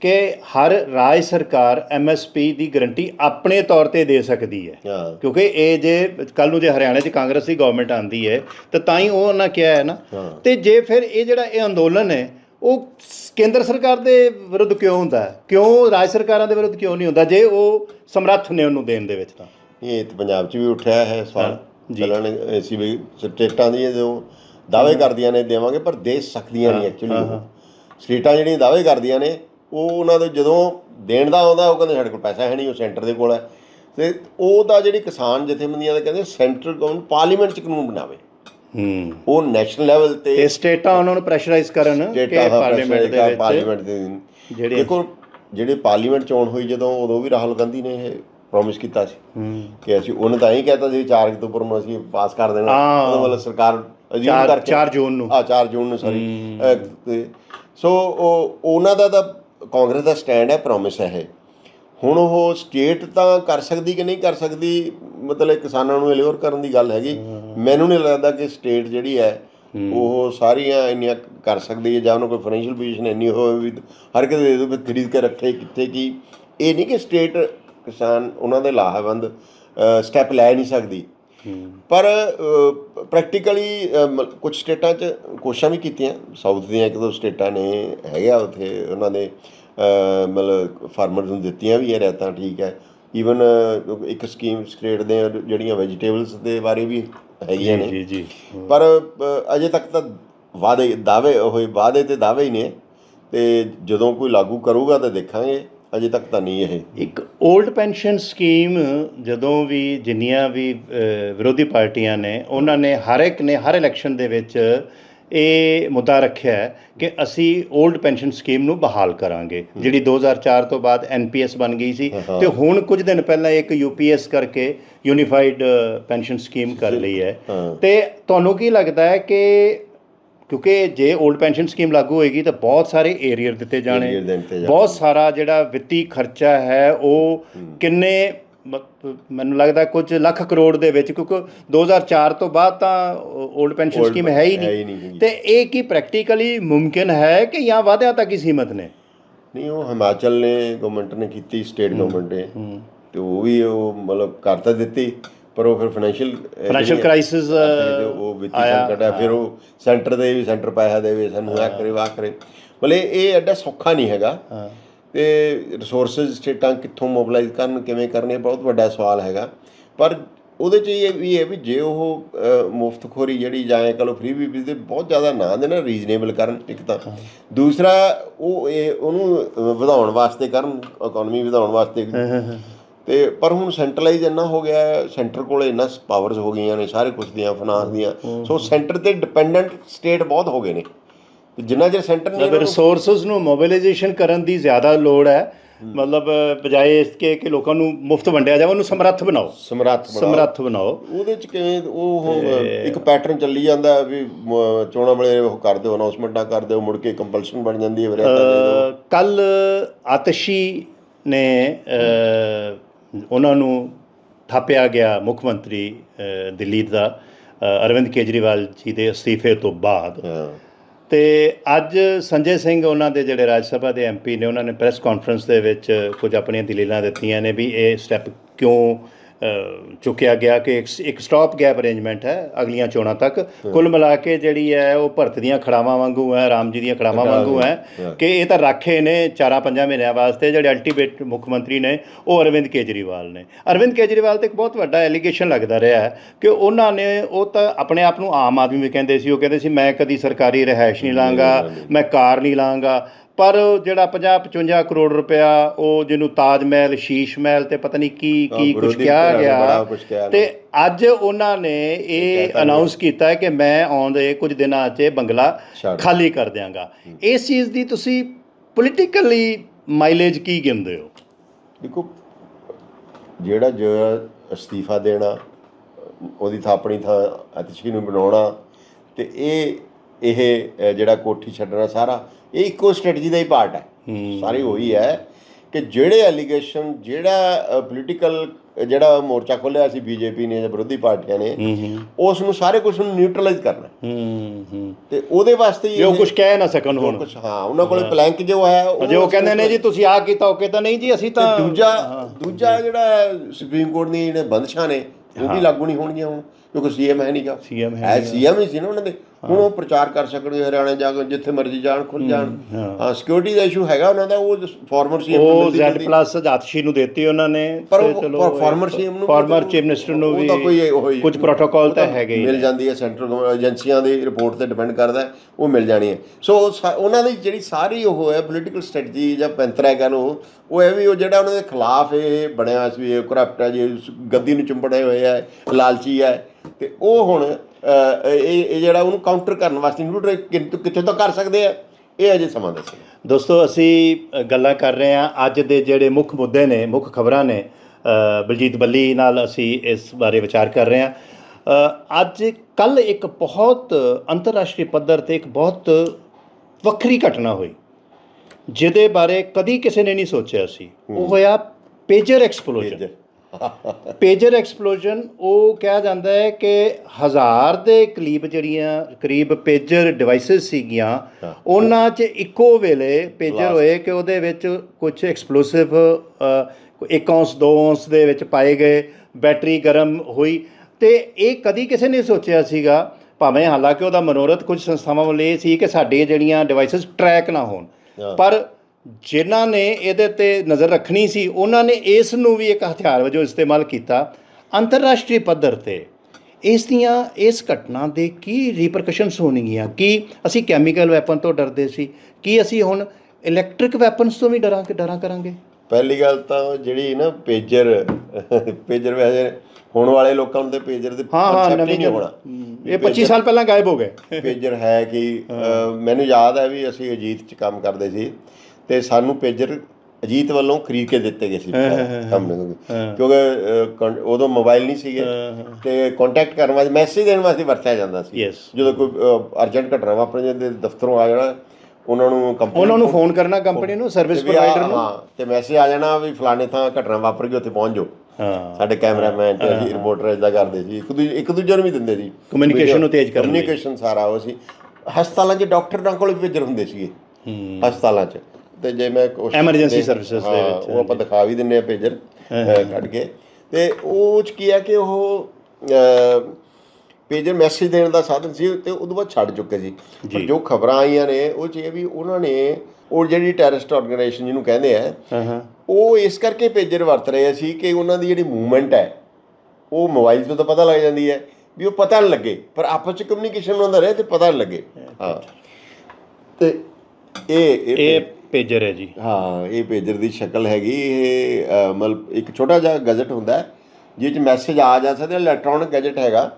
ਕਿ ਹਰ ਰਾਜ ਸਰਕਾਰ ਐਮਐਸਪੀ ਦੀ ਗਰੰਟੀ ਆਪਣੇ ਤੌਰ ਤੇ ਦੇ ਸਕਦੀ ਹੈ। ਕਿਉਂਕਿ ਇਹ ਜੇ ਕੱਲ ਨੂੰ ਜੇ ਹਰਿਆਣਾ 'ਚ ਕਾਂਗਰਸ ਦੀ ਗਵਰਨਮੈਂਟ ਆਂਦੀ ਹੈ ਤਾਂ ਤਾਂ ਹੀ ਉਹ ਉਹਨਾਂ ਕਿਹਾ ਹੈ ਨਾ। ਤੇ ਜੇ ਫਿਰ ਇਹ ਜਿਹੜਾ ਇਹ ਅੰਦੋਲਨ ਹੈ ਉਹ ਕੇਂਦਰ ਸਰਕਾਰ ਦੇ ਵਿਰੁੱਧ ਕਿਉਂ ਹੁੰਦਾ ਹੈ? ਕਿਉਂ ਰਾਜ ਸਰਕਾਰਾਂ ਦੇ ਵਿਰੁੱਧ ਕਿਉਂ ਨਹੀਂ ਹੁੰਦਾ? ਜੇ ਉਹ ਸਮਰੱਥ ਨੇ ਉਹਨੂੰ ਦੇਣ ਦੇ ਵਿੱਚ ਤਾਂ। ਇਹ ਪੰਜਾਬ 'ਚ ਵੀ ਉੱਠਿਆ ਹੈ ਸਵਾਲ। ਪਹਿਲਾਂ ਨੇ ਅਸੀਂ ਵੀ ਸਟੇਟਾਂ ਦੀਆਂ ਜੋ ਦਾਅਵੇ ਕਰਦੀਆਂ ਨੇ ਦੇਵਾਂਗੇ ਪਰ ਦੇ ਸਕਦੀਆਂ ਨਹੀਂ ਐਕਚੁਅਲੀ ਸਟੇਟਾਂ ਜਿਹੜੀਆਂ ਦਾਅਵੇ ਕਰਦੀਆਂ ਨੇ ਉਹ ਉਹਨਾਂ ਦੇ ਜਦੋਂ ਦੇਣ ਦਾ ਆਉਂਦਾ ਉਹ ਕਹਿੰਦੇ ਸਾਡੇ ਕੋਲ ਪੈਸਾ ਹੈ ਨਹੀਂ ਉਹ ਸੈਂਟਰ ਦੇ ਕੋਲ ਹੈ। ਤੇ ਉਹਦਾ ਜਿਹੜੀ ਕਿਸਾਨ ਜਥੇਬੰਦੀਆਂ ਦੇ ਕਹਿੰਦੇ ਸੈਂਟਰਲ ਗਵਰਨਮੈਂਟ ਪਾਰਲੀਮੈਂਟ 'ਚ ਕਾਨੂੰਨ ਬਣਾਵੇ। ਹੂੰ। ਉਹ ਨੈਸ਼ਨਲ ਲੈਵਲ ਤੇ ਸਟੇਟਾਂ ਉਹਨਾਂ ਨੂੰ ਪ੍ਰੈਸ਼ਰਾਈਜ਼ ਕਰਨ ਕਿ ਪਾਰਲੀਮੈਂਟ ਦੇ ਵਿੱਚ ਪਾਰਲੀਮੈਂਟ ਦੇ ਜਿਹੜੇ ਦੇਖੋ ਜਿਹੜੇ ਪਾਰਲੀਮੈਂਟ ਚੋਣ ਹੋਈ ਜਦੋਂ ਉਦੋਂ ਵੀ ਰਾਹੁਲ ਗਾਂਧੀ ਨੇ ਇਹ ਪ੍ਰੋਮਿਸ ਕੀਤਾ ਸੀ ਹੂੰ। ਕਿ ਅਸੀਂ ਉਹਨੇ ਤਾਂ ਇਹ ਕਹਿਤਾ ਸੀ 4 ਅਕਤੂਬਰ ਨੂੰ ਅਸੀਂ ਪਾਸ ਕਰ ਦੇਣਾ। ਹਾਂ। ਉਹਦਾ ਮਤਲਬ ਸਰਕਾਰ ਅਜੀਬ 4 ਕਰਕੇ 4 ਜੂਨ ਨੂੰ। ਆ 4 ਜੂਨ ਨੂੰ ਸੌਰੀ ਸੋ ਉਹ ਉਹਨਾਂ ਦਾ ਤਾਂ ਕਾਂਗਰਸ ਦਾ ਸਟੈਂਡ ਹੈ ਪ੍ਰੋਮਿਸ ਹੈ ਇਹ। ਹੁਣ ਉਹ ਸਟੇਟ ਤਾਂ ਕਰ ਸਕਦੀ ਕਿ ਨਹੀਂ ਕਰ ਸਕਦੀ ਮਤਲਬ ਕਿਸਾਨਾਂ ਨੂੰ ਅਲਿਓਰ ਕਰਨ ਦੀ ਗੱਲ ਹੈਗੀ। ਮੈਨੂੰ ਨਹੀਂ ਲੱਗਦਾ ਕਿ ਸਟੇਟ ਜਿਹੜੀ ਹੈ ਉਹ ਸਾਰੀਆਂ ਇੰਨੀਆਂ ਕਰ ਸਕਦੀ ਹੈ ਜਾਂ ਉਹਨਾਂ ਕੋਲ ਫਾਈਨੈਂਸ਼ੀਅਲ ਪੋਜੀਸ਼ਨ ਇੰਨੀ ਹੋਵੇ ਵੀ ਹਰ ਕਿਸੇ ਦੇ ਖਰੀਦ ਕੇ ਰੱਖੇ ਕਿੱਥੇ ਕੀ। ਇਹ ਨਹੀਂ ਕਿ ਸਟੇਟ ਕਿਸਾਨ ਉਹਨਾਂ ਦੇ ਲਾਹੇਵੰਦ ਸਟੈਪ ਲੈ ਨਹੀਂ ਸਕਦੀ। ਪਰ ਪ੍ਰੈਕਟੀਕਲੀ ਕੁਝ ਸਟੇਟਾਂ 'ਚ ਕੋਸ਼ਿਸ਼ਾਂ ਵੀ ਕੀਤੀਆਂ। ਸਾਊਥ ਦੀਆਂ ਇੱਕ ਦੋ ਸਟੇਟਾਂ ਨੇ ਹੈਗੇ ਆ ਉੱਥੇ ਉਹਨਾਂ ਅ, ਮਤਲਬ ਫਾਰਮਰਸ ਨੂੰ ਦਿੱਤੀਆਂ ਵੀ ਹੈ ਰਹਿਤਾਂ ਠੀਕ ਹੈ। ਈਵਨ ਇੱਕ ਸਕੀਮ ਸਟੇਟ ਦੇ ਜਿਹੜੀਆਂ ਵੈਜੀਟੇਬਲਸ ਦੇ ਬਾਰੇ ਵੀ ਹੈਗੀਆਂ ਨੇ। ਜੀ ਜੀ। ਪਰ ਅਜੇ ਤੱਕ ਤਾਂ ਵਾਅਦੇ ਦਾਅਵੇ ਹੋਏ ਵਾਅਦੇ ਤੇ ਦਾਅਵੇ ਹੀ ਨੇ। ਤੇ ਜਦੋਂ ਕੋਈ ਲਾਗੂ ਕਰੂਗਾ ਤਾਂ ਦੇਖਾਂਗੇ। ਅਜੇ ਤੱਕ ਤਾਂ ਨਹੀਂ ਇਹ। ਇੱਕ 올ਡ ਪੈਨਸ਼ਨ ਸਕੀਮ ਜਦੋਂ ਵੀ ਜਿੰਨੀਆਂ ਵੀ ਵਿਰੋਧੀ ਪਾਰਟੀਆਂ ਨੇ ਉਹਨਾਂ ਨੇ ਹਰ ਇੱਕ ਨੇ ਹਰ ਇਲੈਕਸ਼ਨ ਦੇ ਵਿੱਚ ਇਹ ਮੁੱਦਾ ਰੱਖਿਆ ਹੈ ਕਿ ਅਸੀਂ 올ਡ ਪੈਨਸ਼ਨ ਸਕੀਮ ਨੂੰ ਬਹਾਲ ਕਰਾਂਗੇ ਜਿਹੜੀ 2004 ਤੋਂ ਬਾਅਦ ਐਨਪੀਐਸ ਬਣ ਗਈ ਸੀ। ਤੇ ਹੁਣ ਕੁਝ ਦਿਨ ਪਹਿਲਾਂ ਇੱਕ ਯੂਪੀਐਸ ਕਰਕੇ ਯੂਨੀਫਾਈਡ ਪੈਨਸ਼ਨ ਸਕੀਮ ਕਰ ਲਈ ਹਾਂ। ਤੇ ਤੁਹਾਨੂੰ ਕੀ ਲੱਗਦਾ ਹੈ ਕਿ ਕਿਉਂਕਿ ਜੇ 올ਡ ਪੈਨਸ਼ਨ ਸਕੀਮ ਲਾਗੂ ਹੋਏਗੀ ਤਾਂ ਬਹੁਤ ਸਾਰੇ ਏਰੀਅਰ ਦਿੱਤੇ ਜਾਣੇ। ਬਹੁਤ ਸਾਰਾ ਜਿਹੜਾ ਵਿੱਤੀ ਖਰਚਾ ਹੈ ਉਹ ਕਿੰਨੇ ਮੈਨੂੰ ਲੱਗਦਾ ਕੁਝ ਲੱਖ ਕਰੋੜ ਦੇ ਵਿੱਚ ਕਿਉਂਕਿ 2004 ਤੋਂ ਬਾਅਦ ਤਾਂ 올ਡ ਪੈਨਸ਼ਨ ਸਕੀਮ ਹੈ ਹੀ ਨਹੀਂ। ਤੇ ਇਹ ਕੀ ਪ੍ਰੈਕਟੀਕਲੀ ਮੁਮਕਿਨ ਹੈ ਕਿ ਜਾਂ ਵਾਅਦਿਆਂ ਤੱਕ ਹੀ ਸੀਮਤ ਨੇ? ਨਹੀਂ ਉਹ ਹਿਮਾਚਲ ਨੇ ਗਵਰਨਮੈਂਟ ਨੇ ਕੀਤੀ ਸਟੇਟ ਗਵਰਨਮੈਂਟ ਨੇ। ਤੇ ਉਹ ਵੀ ਉਹ ਮਤਲਬ ਕਰ ਤਾਂ ਦਿੱਤੀ। ਪਰ ਉਹ ਫਿਰ ਫਾਈਨੈਂਸ਼ੀਅਲ Financial crisis, ਉਹ ਵਿੱਤੀ ਸੰਕਟ ਹੈ ਫਿਰ ਉਹ ਸੈਂਟਰ ਦੇ ਵੀ ਸੈਂਟਰ ਪੈਸਾ ਦੇਵੇ ਸਾਨੂੰ ਆ ਕਰੇ ਵਾਹ ਕਰੇ। ਮਤਲਬ ਇਹ ਐਡਾ ਸੌਖਾ ਨਹੀਂ ਹੈਗਾ। ਤੇ ਰਿਸੋਰਸਸ ਸਟੇਟਾਂ ਕਿੱਥੋਂ ਮੋਬਿਲਾਈਜ਼ ਕਰਨ ਕਿਵੇਂ ਕਰਨੇ ਬਹੁਤ ਵੱਡਾ ਸਵਾਲ ਹੈਗਾ। ਪਰ ਉਹਦੇ ਚ ਇਹ ਵੀ ਹੈ ਵੀ ਜੇ ਉਹ ਮੁਫਤਖੋਰੀ ਜਿਹੜੀ ਜਾਂ ਕਹੋ ਫ੍ਰੀ ਵੀ ਦੇ ਬਹੁਤ ਜ਼ਿਆਦਾ ਨਾ ਦੇਣਾ ਰੀਜ਼ਨੇਬਲ ਕਰਨ ਇੱਕ ਤਾਂ। ਦੂਸਰਾ ਉਹ ਇਹ ਉਹਨੂੰ ਵਧਾਉਣ ਵਾਸਤੇ ਕਰਨ ਇਕਨੋਮੀ ਵਧਾਉਣ ਵਾਸਤੇ। ਤੇ ਪਰ ਹੁਣ ਸੈਂਟਰਲਾਈਜ਼ ਇੰਨਾ ਹੋ ਗਿਆ ਸੈਂਟਰ ਕੋਲੇ ਇੰਨਾ ਪਾਵਰਸ ਹੋ ਗਈਆਂ ਨੇ ਸਾਰੇ ਕੁਝ ਦੀਆਂ ਫਾਈਨਾਂਸ ਦੀਆਂ। ਸੋ ਸੈਂਟਰ ਤੇ ਡਿਪੈਂਡੈਂਟ ਸਟੇਟ ਬਹੁਤ ਹੋ ਗਏ ਨੇ। ਤੇ ਜਿੰਨਾ ਚਿਰ ਸੈਂਟਰ ਨੇ ਰਿਸੋਰਸਸ ਨੂੰ ਮੋਬਿਲਾਈਜੇਸ਼ਨ ਕਰਨ ਦੀ ਜ਼ਿਆਦਾ ਲੋੜ ਹੈ। ਮਤਲਬ ਬਜਾਏ ਇਸ ਕੇ ਕਿ ਲੋਕਾਂ ਨੂੰ ਮੁਫਤ ਵੰਡਿਆ ਜਾਵੇ ਉਹਨੂੰ ਸਮਰੱਥ ਬਣਾਓ। ਸਮਰੱਥ ਬਣਾਓ। ਸਮਰੱਥ ਬਣਾਓ। ਉਹਦੇ ਚ ਕਿਵੇਂ ਉਹ ਇੱਕ ਪੈਟਰਨ ਚੱਲੀ ਜਾਂਦਾ ਵੀ ਚੋਣਾਂ ਵੇਲੇ ਉਹ ਕਰ ਦਿਓ ਅਨਾਉਂਸਮੈਂਟਾਂ ਕਰ ਦਿਓ ਮੁੜ ਕੇ ਕੰਪਲਸ਼ਨ ਬਣ ਜਾਂਦੀ ਹੈ ਦੇ ਦਿਓ। ਕੱਲ ਆਤਸ਼ੀ ਨੇ ਉਹਨਾਂ ਨੂੰ ਥਾਪਿਆ ਗਿਆ ਮੁੱਖ ਮੰਤਰੀ ਦਿੱਲੀ ਦਾ ਅਰਵਿੰਦ ਕੇਜਰੀਵਾਲ ਜੀ ਦੇ ਅਸਤੀਫੇ ਤੋਂ ਬਾਅਦ। ਤੇ ਅੱਜ ਸੰਜੇ ਸਿੰਘ ਉਹਨਾਂ ਦੇ ਜਿਹੜੇ ਰਾਜ ਸਭਾ ਦੇ ਐਮਪੀ ਨੇ ਉਹਨਾਂ ਨੇ ਪ੍ਰੈਸ ਕਾਨਫਰੰਸ ਦੇ ਵਿੱਚ ਕੁਝ ਆਪਣੀਆਂ ਦਲੀਲਾਂ ਦਿੱਤੀਆਂ ਨੇ ਵੀ ਇਹ ਸਟੈਪ ਕਿਉਂ ਚੁੱਕਿਆ ਗਿਆ ਕਿ ਇੱਕ- ਇੱਕ ਸਟਾਪ ਗੈਪ ਅਰੇਂਜਮੈਂਟ ਹੈ ਅਗਲੀਆਂ ਚੋਣਾਂ ਤੱਕ। ਕੁੱਲ ਮਿਲਾ ਕੇ ਜਿਹੜੀ ਹੈ ਉਹ ਭਰਤ ਦੀਆਂ ਖੜਾਵਾਂ ਵਾਂਗੂ ਹੈ ਰਾਮ ਜੀ ਦੀਆਂ ਖੜਾਵਾਂ ਵਾਂਗੂ ਹੈ। ਕਿ ਇਹ ਤਾਂ ਰਾਖੇ ਨੇ ਚਾਰਾਂ ਪੰਜਾਂ ਮਹੀਨਿਆਂ ਵਾਸਤੇ ਜਿਹੜੇ ਅਲਟੀਮੇਟ ਮੁੱਖ ਮੰਤਰੀ ਨੇ ਉਹ ਅਰਵਿੰਦ ਕੇਜਰੀਵਾਲ ਨੇ। ਅਰਵਿੰਦ ਕੇਜਰੀਵਾਲ ਤੇ ਇੱਕ ਬਹੁਤ ਵੱਡਾ ਐਲੀਗੇਸ਼ਨ ਲੱਗਦਾ ਰਿਹਾ ਹੈ ਕਿ ਉਹਨਾਂ ਨੇ ਉਹ ਤਾਂ ਆਪਣੇ ਆਪ ਨੂੰ ਆਮ ਆਦਮੀ ਵੀ ਕਹਿੰਦੇ ਸੀ ਉਹ ਕਹਿੰਦੇ ਸੀ ਮੈਂ ਕਦੀ ਸਰਕਾਰੀ ਰਿਹਾਇਸ਼ ਨਹੀਂ ਲਾਂਗਾ। ਮੈਂ ਕਾਰ ਨਹੀਂ ਲਾਂਗਾ। ਪਰ ਜਿਹੜਾ 50 55 ਕਰੋੜ ਰੁਪਇਆ ਉਹ ਜਿਹਨੂੰ ਤਾਜ ਮਹਿਲ ਸ਼ੀਸ਼ ਮਹਿਲ ਤੇ ਪਤਾ ਨਹੀਂ ਕੀ ਕੀ ਕੁਝ ਕਿਹਾ ਗਿਆ। ਤੇ ਅੱਜ ਉਹਨਾਂ ਨੇ ਇਹ ਅਨਾਉਂਸ ਕੀਤਾ ਹੈ ਕਿ ਮੈਂ ਆਉਂਦੇ ਕੁਝ ਦਿਨਾਂ 'ਚ ਬੰਗਲਾ। ਖਾਲੀ ਕਰ ਦਿਆਂਗਾ। ਇਸ ਚੀਜ਼ ਦੀ ਤੁਸੀਂ ਪੋਲੀਟੀਕਲੀ ਮਾਈਲੇਜ ਕੀ ਗਿਣਦੇ ਹੋ? ਦੇਖੋ ਜਿਹੜਾ ਜੋ ਅਸਤੀਫਾ ਦੇਣਾ ਉਹਦੀ ਥਾਂ ਆਪਣੀ ਥਾਂ ਅਤਿਸ਼ੀ ਨੂੰ ਬਣਾਉਣਾ ਤੇ ਇਹ ਇਹ ਜਿਹੜਾ ਕੋਠੀ ਛੱਡਣਾ ਸਾਰਾ ਇਹ ਇੱਕੋ ਸਟ੍ਰੈਟਜੀ ਦਾ ਹੀ ਪਾਰਟ ਹੈ। ਸਾਰੀ ਉਹੀ ਹੈ ਕਿ ਜਿਹੜੇ ਐਲੀਗੇਸ਼ਨ ਜਿਹੜਾ ਪੋਲੀਟੀਕਲ ਜਿਹੜਾ ਮੋਰਚਾ ਖੋਲਿਆ ਸੀ ਬੀਜੇਪੀ ਨੇ ਜਾਂ ਵਿਰੋਧੀ ਪਾਰਟੀਆਂ ਨੇ ਉਸ ਨੂੰ ਸਾਰੇ ਕੁਝ ਨੂੰ ਨਿਊਟਰਲਾਈਜ਼ ਕਰਨਾ। ਤੇ ਉਹਦੇ ਵਾਸਤੇ ਹੀ ਜੇ ਉਹ ਕੁਝ ਕਹਿ ਨਾ ਸਕਣ ਹੁਣ। ਕੁਝ ਹਾਂ ਉਹਨਾਂ ਕੋਲੇ ਪਲੈਂਕ ਜੋ ਹੈ ਜੇ ਉਹ ਕਹਿੰਦੇ ਨੇ ਜੀ ਤੁਸੀਂ ਆ ਕੀਤਾ ਉਹ ਕਹਿੰਦਾ ਨਹੀਂ ਜੀ ਅਸੀਂ ਤਾਂ ਤੇ ਦੂਜਾ ਦੂਜਾ ਜਿਹੜਾ ਸੁਪਰੀਮ ਕੋਰਟ ਦੀਆਂ ਜਿਹੜੇ ਬੰਦਸ਼ਾਂ ਨੇ ਉਹ ਵੀ ਲਾਗੂ ਨਹੀਂ ਹੋਣਗੀਆਂ ਹੁਣ ਕਿਉਂਕਿ ਸੀਐਮ ਹੈ ਨਹੀਂਗਾ ਹੈ ਹੈ ਸੀਐਮ ਹੀ ਸੀ ਨਾ ਉਹਨਾਂ ਦੇ। ਹੁਣ ਉਹ ਪ੍ਰਚਾਰ ਕਰ ਸਕਣਗੇ ਹਰਿਆਣੇ ਜਾ ਕੇ ਜਿੱਥੇ ਮਰਜ਼ੀ ਜਾਣ ਖੁੱਲ ਜਾਣ। ਹਾਂ। ਸਿਕਿਉਰਿਟੀ ਦਾ ਇਸ਼ੂ ਹੈਗਾ ਉਹਨਾਂ ਦਾ ਉਹ ਫਾਰਮਰ ਸੀਐਮ ਉਹ Z ਪਲੱਸ ਆਤਸ਼ੀ ਨੂੰ ਦਿੱਤੀ ਉਹਨਾਂ ਨੇ ਪਰ ਫਾਰਮਰ ਸੀਐਮ ਨੂੰ ਫਾਰਮਰ ਚੀਫ ਮਿਨਿਸਟਰ ਨੂੰ ਵੀ ਕੁਝ ਪ੍ਰੋਟੋਕਾਲ ਤਾਂ ਹੈਗੇ ਮਿਲ ਜਾਂਦੀ ਹੈ ਸੈਂਟਰਲ ਏਜੰਸੀਆਂ ਦੀ ਰਿਪੋਰਟ ਤੇ ਡਿਪੈਂਡ ਕਰਦਾ ਉਹ ਮਿਲ ਜਾਣੀ ਹੈ। ਸੋ ਉਹ ਸਾ- ਉਹਨਾਂ ਦੀ ਜਿਹੜੀ ਸਾਰੀ ਉਹ ਹੈ ਪੋਲੀਟੀਕਲ ਸਟ੍ਰੈਟਜੀ ਜਾਂ ਪੈਂਤਰਾ ਕਹ ਲਓ ਉਹ ਇਹ ਵੀ ਉਹ ਜਿਹੜਾ ਉਹਨਾਂ ਦੇ ਖਿਲਾਫ ਇਹ ਬਣਿਆ ਸੀ ਇਹ ਕਰਪਟ ਹੈ ਜੀ ਗੱਦੀ ਨੂੰ ਚੁੰਬੜੇ ਹੋਏ ਹੈ ਲਾਲਚੀ ਹੈ। ਤੇ ਉਹ ਹੁਣ ਇਹ ਜਿਹੜਾ ਉਹਨੂੰ ਕਾਊਂਟਰ ਕਰਨ ਵਾਸਤੇ ਨਿਊਟਰਲ ਕਿੱਥੇ ਤੋਂ ਕਰ ਸਕਦੇ ਆ? ਇਹ ਅਜੇ ਸਮਾਂ ਦੱਸੇ। ਦੋਸਤੋ ਅਸੀਂ ਗੱਲਾਂ ਕਰ ਰਹੇ ਹਾਂ। ਅੱਜ ਦੇ ਜਿਹੜੇ ਮੁੱਖ ਮੁੱਦੇ ਨੇ ਮੁੱਖ ਖਬਰਾਂ ਨੇ ਬਲਜੀਤ ਬੱਲੀ ਨਾਲ ਅਸੀਂ ਇਸ ਬਾਰੇ ਵਿਚਾਰ ਕਰ ਰਹੇ ਹਾਂ। ਅੱਜ ਕੱਲ ਇੱਕ ਬਹੁਤ ਅੰਤਰਰਾਸ਼ਟਰੀ ਪੱਧਰ ਤੇ ਇੱਕ ਬਹੁਤ ਵੱਖਰੀ ਘਟਨਾ ਹੋਈ ਜਿਹਦੇ ਬਾਰੇ ਕਦੀ ਕਿਸੇ ਨੇ ਨਹੀਂ ਸੋਚਿਆ ਸੀ। ਉਹ ਹੋਇਆ ਪੇਜਰ ਐਕਸਪਲੋਜਨ। ਪੇਜਰ ਐਕਸਪਲੋਜਨ ਉਹ ਕਿਹਾ ਜਾਂਦਾ ਹੈ ਕਿ ਹਜ਼ਾਰ ਦੇ ਕਰੀਬ ਜਿਹੜੀਆਂ ਕਰੀਬ ਪੇਜਰ ਡਿਵਾਈਸਸ ਸੀਗੀਆਂ ਉਹਨਾਂ 'ਚ ਇੱਕੋ ਵੇਲੇ ਪੇਜਰ ਹੋਏ ਕਿ ਉਹਦੇ ਵਿੱਚ ਕੁਝ ਐਕਸਪਲੋਸਿਵ ਇੱਕ ਔਂਸ ਦੋ ਔਂਸ ਦੇ ਵਿੱਚ ਪਾਏ ਗਏ ਬੈਟਰੀ ਗਰਮ ਹੋਈ। ਤੇ ਇਹ ਕਦੀ ਕਿਸੇ ਨੇ ਸੋਚਿਆ ਸੀਗਾ ਭਾਵੇਂ ਹਾਲਾਂਕਿ ਉਹਦਾ ਮਨੋਰਥ ਕੁਝ ਸੰਸਥਾਵਾਂ ਵੱਲੋਂ ਇਹ ਸੀ ਕਿ ਸਾਡੀਆਂ ਜਿਹੜੀਆਂ ਡਿਵਾਈਸਸ ਟਰੈਕ ਨਾ ਹੋਣ। ਪਰ ਜਿਨ੍ਹਾਂ ਨੇ ਇਹਦੇ ਤੇ ਨਜ਼ਰ ਰੱਖਣੀ ਸੀ ਉਹਨਾਂ ਨੇ ਇਸ ਨੂੰ ਵੀ ਇੱਕ ਹਥਿਆਰ ਵਜੋਂ ਇਸਤੇਮਾਲ ਕੀਤਾ ਅੰਤਰਰਾਸ਼ਟਰੀ ਪੱਧਰ ਤੇ। ਇਸ ਦੀਆਂ ਇਸ ਘਟਨਾ ਦੇ ਕੀ ਰਿਪਰਕਸ਼ਨਸ ਹੋਣਗੀਆਂ? ਕੀ ਅਸੀਂ ਕੈਮੀਕਲ ਵੈਪਨ ਤੋਂ ਡਰਦੇ ਸੀ? ਕੀ ਅਸੀਂ ਹੁਣ ਇਲੈਕਟ੍ਰਿਕ ਵੈਪਨਸ ਤੋਂ ਵੀ ਡਰਾਂ ਡਰਾਂ ਕਰਾਂਗੇ? ਪਹਿਲੀ ਗੱਲ ਤਾਂ ਜਿਹੜੀ ਨਾ ਪੇਜਰ ਪੇਜਰ ਵੈਸੇ ਹੋਣ ਵਾਲੇ ਲੋਕਾਂ ਨੂੰ ਤੇ ਪੇਜਰ ਦੇ ਨਵੀਂ ਨਹੀਂ ਹੋਣਾ। ਇਹ 25 ਸਾਲ ਪਹਿਲਾਂ ਗਾਇਬ ਹੋ ਗਏ। ਪੇਜਰ ਹੈ ਕਿ? ਮੈਨੂੰ ਯਾਦ ਹੈ ਵੀ ਅਸੀਂ ਅਜੀਤ ਚ ਕੰਮ ਕਰਦੇ ਸੀ। ਤੇ ਸਾਨੂੰ ਪੇਜਰ ਅਜੀਤ ਵੱਲੋਂ ਖਰੀਦ ਕੇ ਦਿੱਤੇ ਗਏ ਸੀ ਕਿਉਂਕਿ ਉਦੋਂ ਮੋਬਾਈਲ ਨਹੀਂ ਸੀਗੇ ਤੇ ਕੰਟੈਕਟ ਕਰਨ ਵਾਸਤੇ ਮੈਸੇਜ ਦੇਣ ਵਾਸਤੇ ਵਰਤਿਆ ਜਾਂਦਾ ਸੀ. ਜਦੋਂ ਕੋਈ ਅਰਜੈਂਟ ਘਟਨਾ ਵਾਪਰ ਜਾਂਦੀ ਦਫ਼ਤਰੋਂ ਆ ਜਾਣਾ ਉਹਨਾਂ ਨੂੰ ਕੰਪਨੀ ਉਹਨਾਂ ਨੂੰ ਫੋਨ ਕਰਨਾ ਕੰਪਨੀ ਨੂੰ ਸਰਵਿਸ ਪ੍ਰੋਵਾਈਡਰ ਨੂੰ। ਹਾਂ ਤੇ ਮੈਸੇਜ ਆ ਜਾਣਾ ਵੀ ਫਲਾਣੇ ਥਾਂ ਘਟਨਾ ਵਾਪਰ ਗਈ ਉੱਥੇ ਪਹੁੰਚ ਜਾਓ। ਹਾਂ। ਸਾਡੇ ਕੈਮਰਾਮੈਨ ਤੇ ਅਸੀਂ ਰਿਪੋਰਟਰ ਇਦਾਂ ਕਰਦੇ ਸੀ। ਇੱਕ ਦੂਜੇ ਇੱਕ ਦੂਜੇ ਨੂੰ ਵੀ ਦਿੰਦੇ ਸੀ। Communication ਨੂੰ ਤੇਜ਼ ਕਰਨ। ਕਮਿਊਨੀਕੇਸ਼ਨ ਸਾਰਾ ਉਹ ਸੀ। ਹਸਪਤਾਲਾਂ 'ਚ ਡਾਕਟਰਾਂ ਕੋਲ ਵੀ ਪੇਜਰ ਹੁੰਦੇ ਸੀਗੇ। ਹਸਪਤਾਲਾਂ 'ਚ। ਤੇ ਜੇ ਮੈਂ Emergency ਦੇ- services ਦੇ ਹਾਂ, ਵਿੱਚ, ਉਹ ਆਪਾਂ ਦਿਖਾ ਵੀ ਦਿੰਨੇ ਆ ਪੇਜਰ ਕੱਢ ਕੇ। ਤੇ ਉਹ 'ਚ ਕੀ ਆ ਕਿ ਉਹ ਪੇਜਰ ਮੈਸੇਜ ਦੇਣ ਦਾ ਸਾਧਨ ਸੀ ਤੇ ਉਦੋਂ ਬਾਅਦ ਛੱਡ ਚੁੱਕੇ ਸੀ। ਪਰ ਜੋ। ਖਬਰਾਂ ਆਈਆਂ ਨੇ ਉਹ 'ਚ ਇਹ ਵੀ ਉਹਨਾਂ ਨੇ ਉਹ ਜਿਹੜੀ ਟੈਰਰਿਸਟ ਆਰਗੇਨਾਈਜੇਸ਼ਨ ਜਿਹਨੂੰ ਕਹਿੰਦੇ ਆ ਹਾਂ ਹਾਂ। ਉਹ ਇਸ ਕਰਕੇ ਪੇਜਰ ਵਰਤ ਰਹੇ ਸੀ ਕਿ ਉਹਨਾਂ ਦੀ ਜਿਹੜੀ ਮੂਵਮੈਂਟ ਹੈ ਉਹ ਮੋਬਾਈਲ ਤੋਂ ਤਾਂ ਪਤਾ ਲੱਗ ਜਾਂਦੀ ਹੈ ਵੀ ਉਹ ਪਤਾ ਨਹੀਂ ਲੱਗੇ ਪਰ ਆਪਸ ਚ ਕਮਿਊਨੀਕੇਸ਼ਨ ਉਹਨਾਂ ਦਾ ਰਹੇ ਤੇ ਪਤਾ ਨਹੀਂ ਲੱਗੇ। ਹਾਂ। ਤੇ ਇਹ ਇਹ ਪੇਜਰ ਹੈ ਜੀ। ਹਾਂ ਇਹ ਪੇਜਰ ਦੀ ਸ਼ਕਲ ਹੈਗੀ ਇਹ ਮਤਲਬ ਇੱਕ ਛੋਟਾ ਜਿਹਾ ਗੈਜਟ ਹੁੰਦਾ ਹੈ ਜਿਸ ਚ ਮੈਸੇਜ ਆ ਜਾ ਸਕਦਾ ਇਲੈਕਟ੍ਰੋਨਿਕ ਗੈਜਟ ਹੈਗਾ।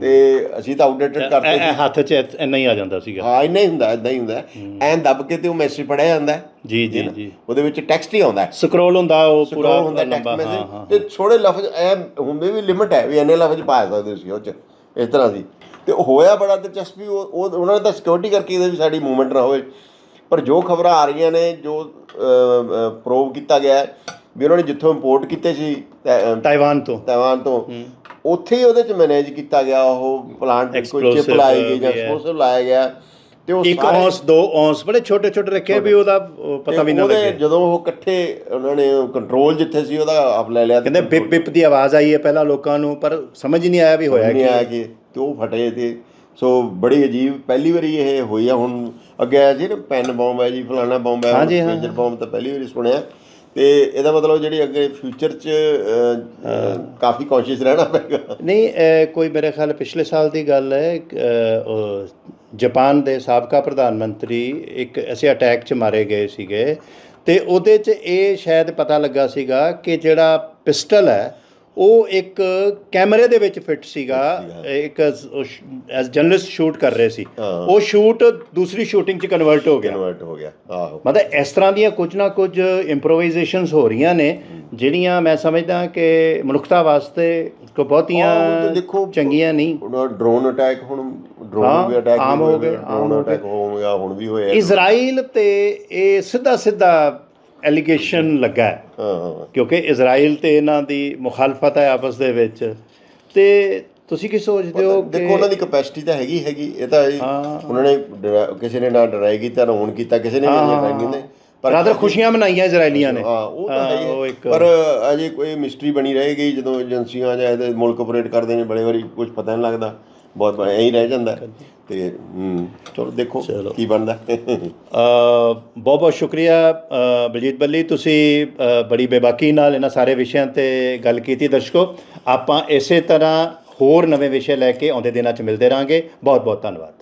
ਤੇ ਅਸੀਂ ਤਾਂ ਆਊਟਡੇਟਡ ਕਰਦੇ ਇਹ ਹੱਥ 'ਚ ਇੰਨਾ ਹੀ ਆ ਜਾਂਦਾ ਸੀਗਾ। ਹਾਂ ਇੰਨਾ ਹੀ ਹੁੰਦਾ ਇਦਾਂ ਹੀ ਹੁੰਦਾ ਐਂ ਦੱਬ ਕੇ ਤੇ ਉਹ ਮੈਸੇਜ ਪੜਿਆ ਜਾਂਦਾ। ਜੀ ਜੀ ਜੀ। ਉਹਦੇ ਵਿੱਚ ਟੈਕਸਟ ਹੀ ਆਉਂਦਾ ਸਕਰੋਲ ਹੁੰਦਾ ਉਹ ਪੂਰਾ ਹੁੰਦਾ ਲੰਬਾ ਟੈਕਸਟ ਹਾਂ ਤੇ ਥੋੜੇ ਲਫ਼ਜ਼ ਐ ਹੁੰਦੇ ਵੀ ਲਿਮਿਟ ਹੈ ਵੀ ਇੰਨੇ ਲਫ਼ਜ਼ ਪਾ ਸਕਦੇ ਸੀ ਉਹ ਚ ਇਸ ਤਰ੍ਹਾਂ ਸੀ। ਤੇ ਹੋਇਆ ਬੜਾ ਦਿਲਚਸਪੀ ਉਹ- ਉਹਨਾਂ ਨੇ ਤਾਂ ਸਿਕਿਉਰਿਟੀ ਕਰਕੇ ਇਹਦੇ ਵੀ ਸਾਡੀ ਮੂਵਮੈਂਟ ਨਾ ਹੋਵੇ। ਪਰ ਜੋ ਖਬਰਾਂ ਆ ਰਹੀਆਂ ਨੇ ਜੋ ਪ੍ਰੋਵ ਕੀਤਾ ਗਿਆ ਵੀ ਉਹਨਾਂ ਨੇ ਜਿੱਥੋਂ ਇੰਪੋਰਟ ਕੀਤੇ ਸੀ ਤਾਈਵਾਨ ਤੋਂ। ਤਾਇਵਾਨ ਤੋਂ ਉੱਥੇ ਹੀ ਉਹਦੇ ਚ ਮੈਨੇਜ ਕੀਤਾ ਗਿਆ ਉਹ ਪਲਾਂਟ ਕੋਈ ਚਿਪ ਲਾਈ ਗਈ ਜਾਂ। ਐਕਸਪਲੋਸਿਵ ਲਾਇਆ ਗਿਆ। ਤੇ ਉਹ ਇੱਕ ਔਂਸ ਦੋ ਔਂਸ ਬੜੇ ਛੋਟੇ ਛੋਟੇ ਰੱਖੇ ਵੀ ਉਹਦਾ ਉਹ ਪਤਾ ਵੀ ਨਾ ਲੱਗੇ। ਜਦੋਂ ਉਹ ਇਕੱਠੇ ਉਹਨਾਂ ਨੇ ਕੰਟਰੋਲ ਜਿੱਥੇ ਸੀ ਉਹਦਾ ਆਪ ਲੈ ਲਿਆ ਕਹਿੰਦੇ ਬਿਪ ਬਿਪ ਦੀ ਆਵਾਜ਼ ਆਈ ਹੈ ਪਹਿਲਾਂ ਲੋਕਾਂ ਨੂੰ ਪਰ ਸਮਝ ਨਹੀਂ ਆਇਆ ਵੀ ਹੋਇਆ ਕਿ ਤੇ ਉਹ ਫਟੇ ਤੇ ਸੋ ਬੜੀ ਅਜੀਬ ਪਹਿਲੀ ਵਾਰੀ ਇਹ ਹੋਈ ਆ ਹੁਣ ਅੱਗੇ ਆਇਆ ਸੀ ਨਾ ਪੈਨ ਬੰਬ ਹੈ ਜੀ ਫਲਾਣਾ ਬੰਬ ਹੈ। ਮੇਜਰ ਬੰਬ ਤਾਂ ਪਹਿਲੀ ਵਾਰੀ ਸੁਣਿਆ। ਤੇ ਇਹਦਾ ਮਤਲਬ ਜਿਹੜੀ ਅੱਗੇ ਫਿਊਚਰ 'ਚ ਕਾਫੀ ਕੌਸ਼ੀਅਸ ਰਹਿਣਾ ਪਏਗਾ। ਨਹੀਂ ਕੋਈ ਮੇਰੇ ਖਿਆਲ ਪਿਛਲੇ ਸਾਲ ਦੀ ਗੱਲ ਹੈ ਜਾਪਾਨ ਦੇ ਸਾਬਕਾ ਪ੍ਰਧਾਨ ਮੰਤਰੀ ਇੱਕ ਐਸੇ ਅਟੈਕ 'ਚ ਮਾਰੇ ਗਏ ਸੀਗੇ ਤੇ ਉਹਦੇ 'ਚ ਇਹ ਸ਼ਾਇਦ ਪਤਾ ਲੱਗਾ ਸੀਗਾ ਕਿ ਜਿਹੜਾ ਪਿਸਟਲ ਹੈ ਉਹ ਇੱਕ ਕੈਮਰੇ ਦੇ ਵਿੱਚ ਫਿੱਟ ਸੀਗਾ ਇੱਕ ਐਸ ਜਰਨਲਿਸਟ ਸ਼ੂਟ ਕਰ ਰਹੇ ਸੀ। ਉਹ ਸ਼ੂਟ ਦੂਸਰੀ ਸ਼ੂਟਿੰਗ 'ਚ ਕਨਵਰਟ ਹੋ ਗਿਆ। ਕਨਵਰਟ ਹੋ ਗਿਆ ਆਹੋ। ਮਤਲਬ ਇਸ ਤਰ੍ਹਾਂ ਦੀਆਂ ਕੁਝ ਨਾ ਕੁਝ ਇੰਪਰੋਵਾਈਜ਼ੇਸ਼ਨਸ ਹੋ ਰਹੀਆਂ ਨੇ ਜਿਹੜੀਆਂ ਮੈਂ ਸਮਝਦਾ ਕਿ ਮਨੁੱਖਤਾ ਵਾਸਤੇ ਕੋ ਬਹੁਤੀਆਂ ਚੰਗੀਆਂ ਨਹੀਂ। ਡਰੋਨ ਅਟੈਕ ਹੁਣ ਡਰੋਨ ਵੀ ਅਟੈਕ ਹੋ ਗਏ, ਡਰੋਨ। ਅਟੈਕ ਹੋ ਗਿਆ ਹੁਣ ਵੀ ਹੋਇਆ ਇਜ਼ਰਾਈਲ ਤੇ ਇਹ ਸਿੱਧਾ ਸਿੱਧਾ ਐਲੀਗੇਸ਼ਨ ਲੱਗਾ ਹੈ। ਕਿਉਂਕਿ ਇਜ਼ਰਾਈਲ ਤੇ ਇਹਨਾਂ ਦੀ ਮੁਖਾਲਫਤ ਹੈ ਆਪਸ ਦੇ ਵਿੱਚ। ਤੇ ਤੁਸੀਂ ਕੀ ਸੋਚਦੇ ਹੋ ਕਿ ਦੇਖੋ ਉਹਨਾਂ ਦੀ ਕਪੈਸਿਟੀ ਤਾਂ ਹੈਗੀ ਹੈਗੀ। ਇਹ ਤਾਂ। ਉਹਨਾਂ ਨੇ ਕਿਸੇ ਨੇ ਨਾ ਡਰਾਈ ਕੀਤਾ ਨਾ ਹੁਣ ਕੀਤਾ ਕਿਸੇ ਨੇ ਨਹੀਂ ਡਰਾਈ ਨਹੀਂ ਰਾਦਰ ਖੁਸ਼ੀਆਂ ਮਨਾਈਆਂ ਇਜ਼ਰਾਈਲੀਆਂ ਨੇ। ਹਾਂ ਉਹ ਤਾਂ ਹਾਂ, ਪਰ ਅਜੇ ਕੋਈ ਮਿਸਟਰੀ ਬਣੀ ਰਹੇਗੀ ਜਦੋਂ ਏਜੰਸੀਆਂ ਜਾਂ ਇਹਦੇ ਮੁਲਕ ਆਪਰੇਟ ਕਰਦੇ ਨੇ ਬੜੇ ਵਾਰੀ ਕੁਝ ਪਤਾ ਨਹੀਂ ਲੱਗਦਾ। ਬਹੁਤ ਐਂ ਹੀ ਰਹਿ ਜਾਂਦਾ। ਤੇ ਚਲੋ ਦੇਖੋ ਕੀ ਬਣਦਾ। ਬਹੁਤ ਬਹੁਤ ਸ਼ੁਕਰੀਆ ਬਲਜੀਤ ਬੱਲੀ ਤੁਸੀਂ ਬੜੀ ਬੇਬਾਕੀ ਨਾਲ ਇਹਨਾਂ ਸਾਰੇ ਵਿਸ਼ਿਆਂ ਤੇ ਗੱਲ ਕੀਤੀ ਦਰਸ਼ਕੋ। ਆਪਾਂ ਇਸੇ ਤਰ੍ਹਾਂ ਹੋਰ ਨਵੇਂ ਵਿਸ਼ੇ ਲੈ ਕੇ ਆਉਂਦੇ ਦਿਨਾਂ 'ਚ ਮਿਲਦੇ ਰਾਂਗੇ ਬਹੁਤ ਬਹੁਤ ਧੰਨਵਾਦ।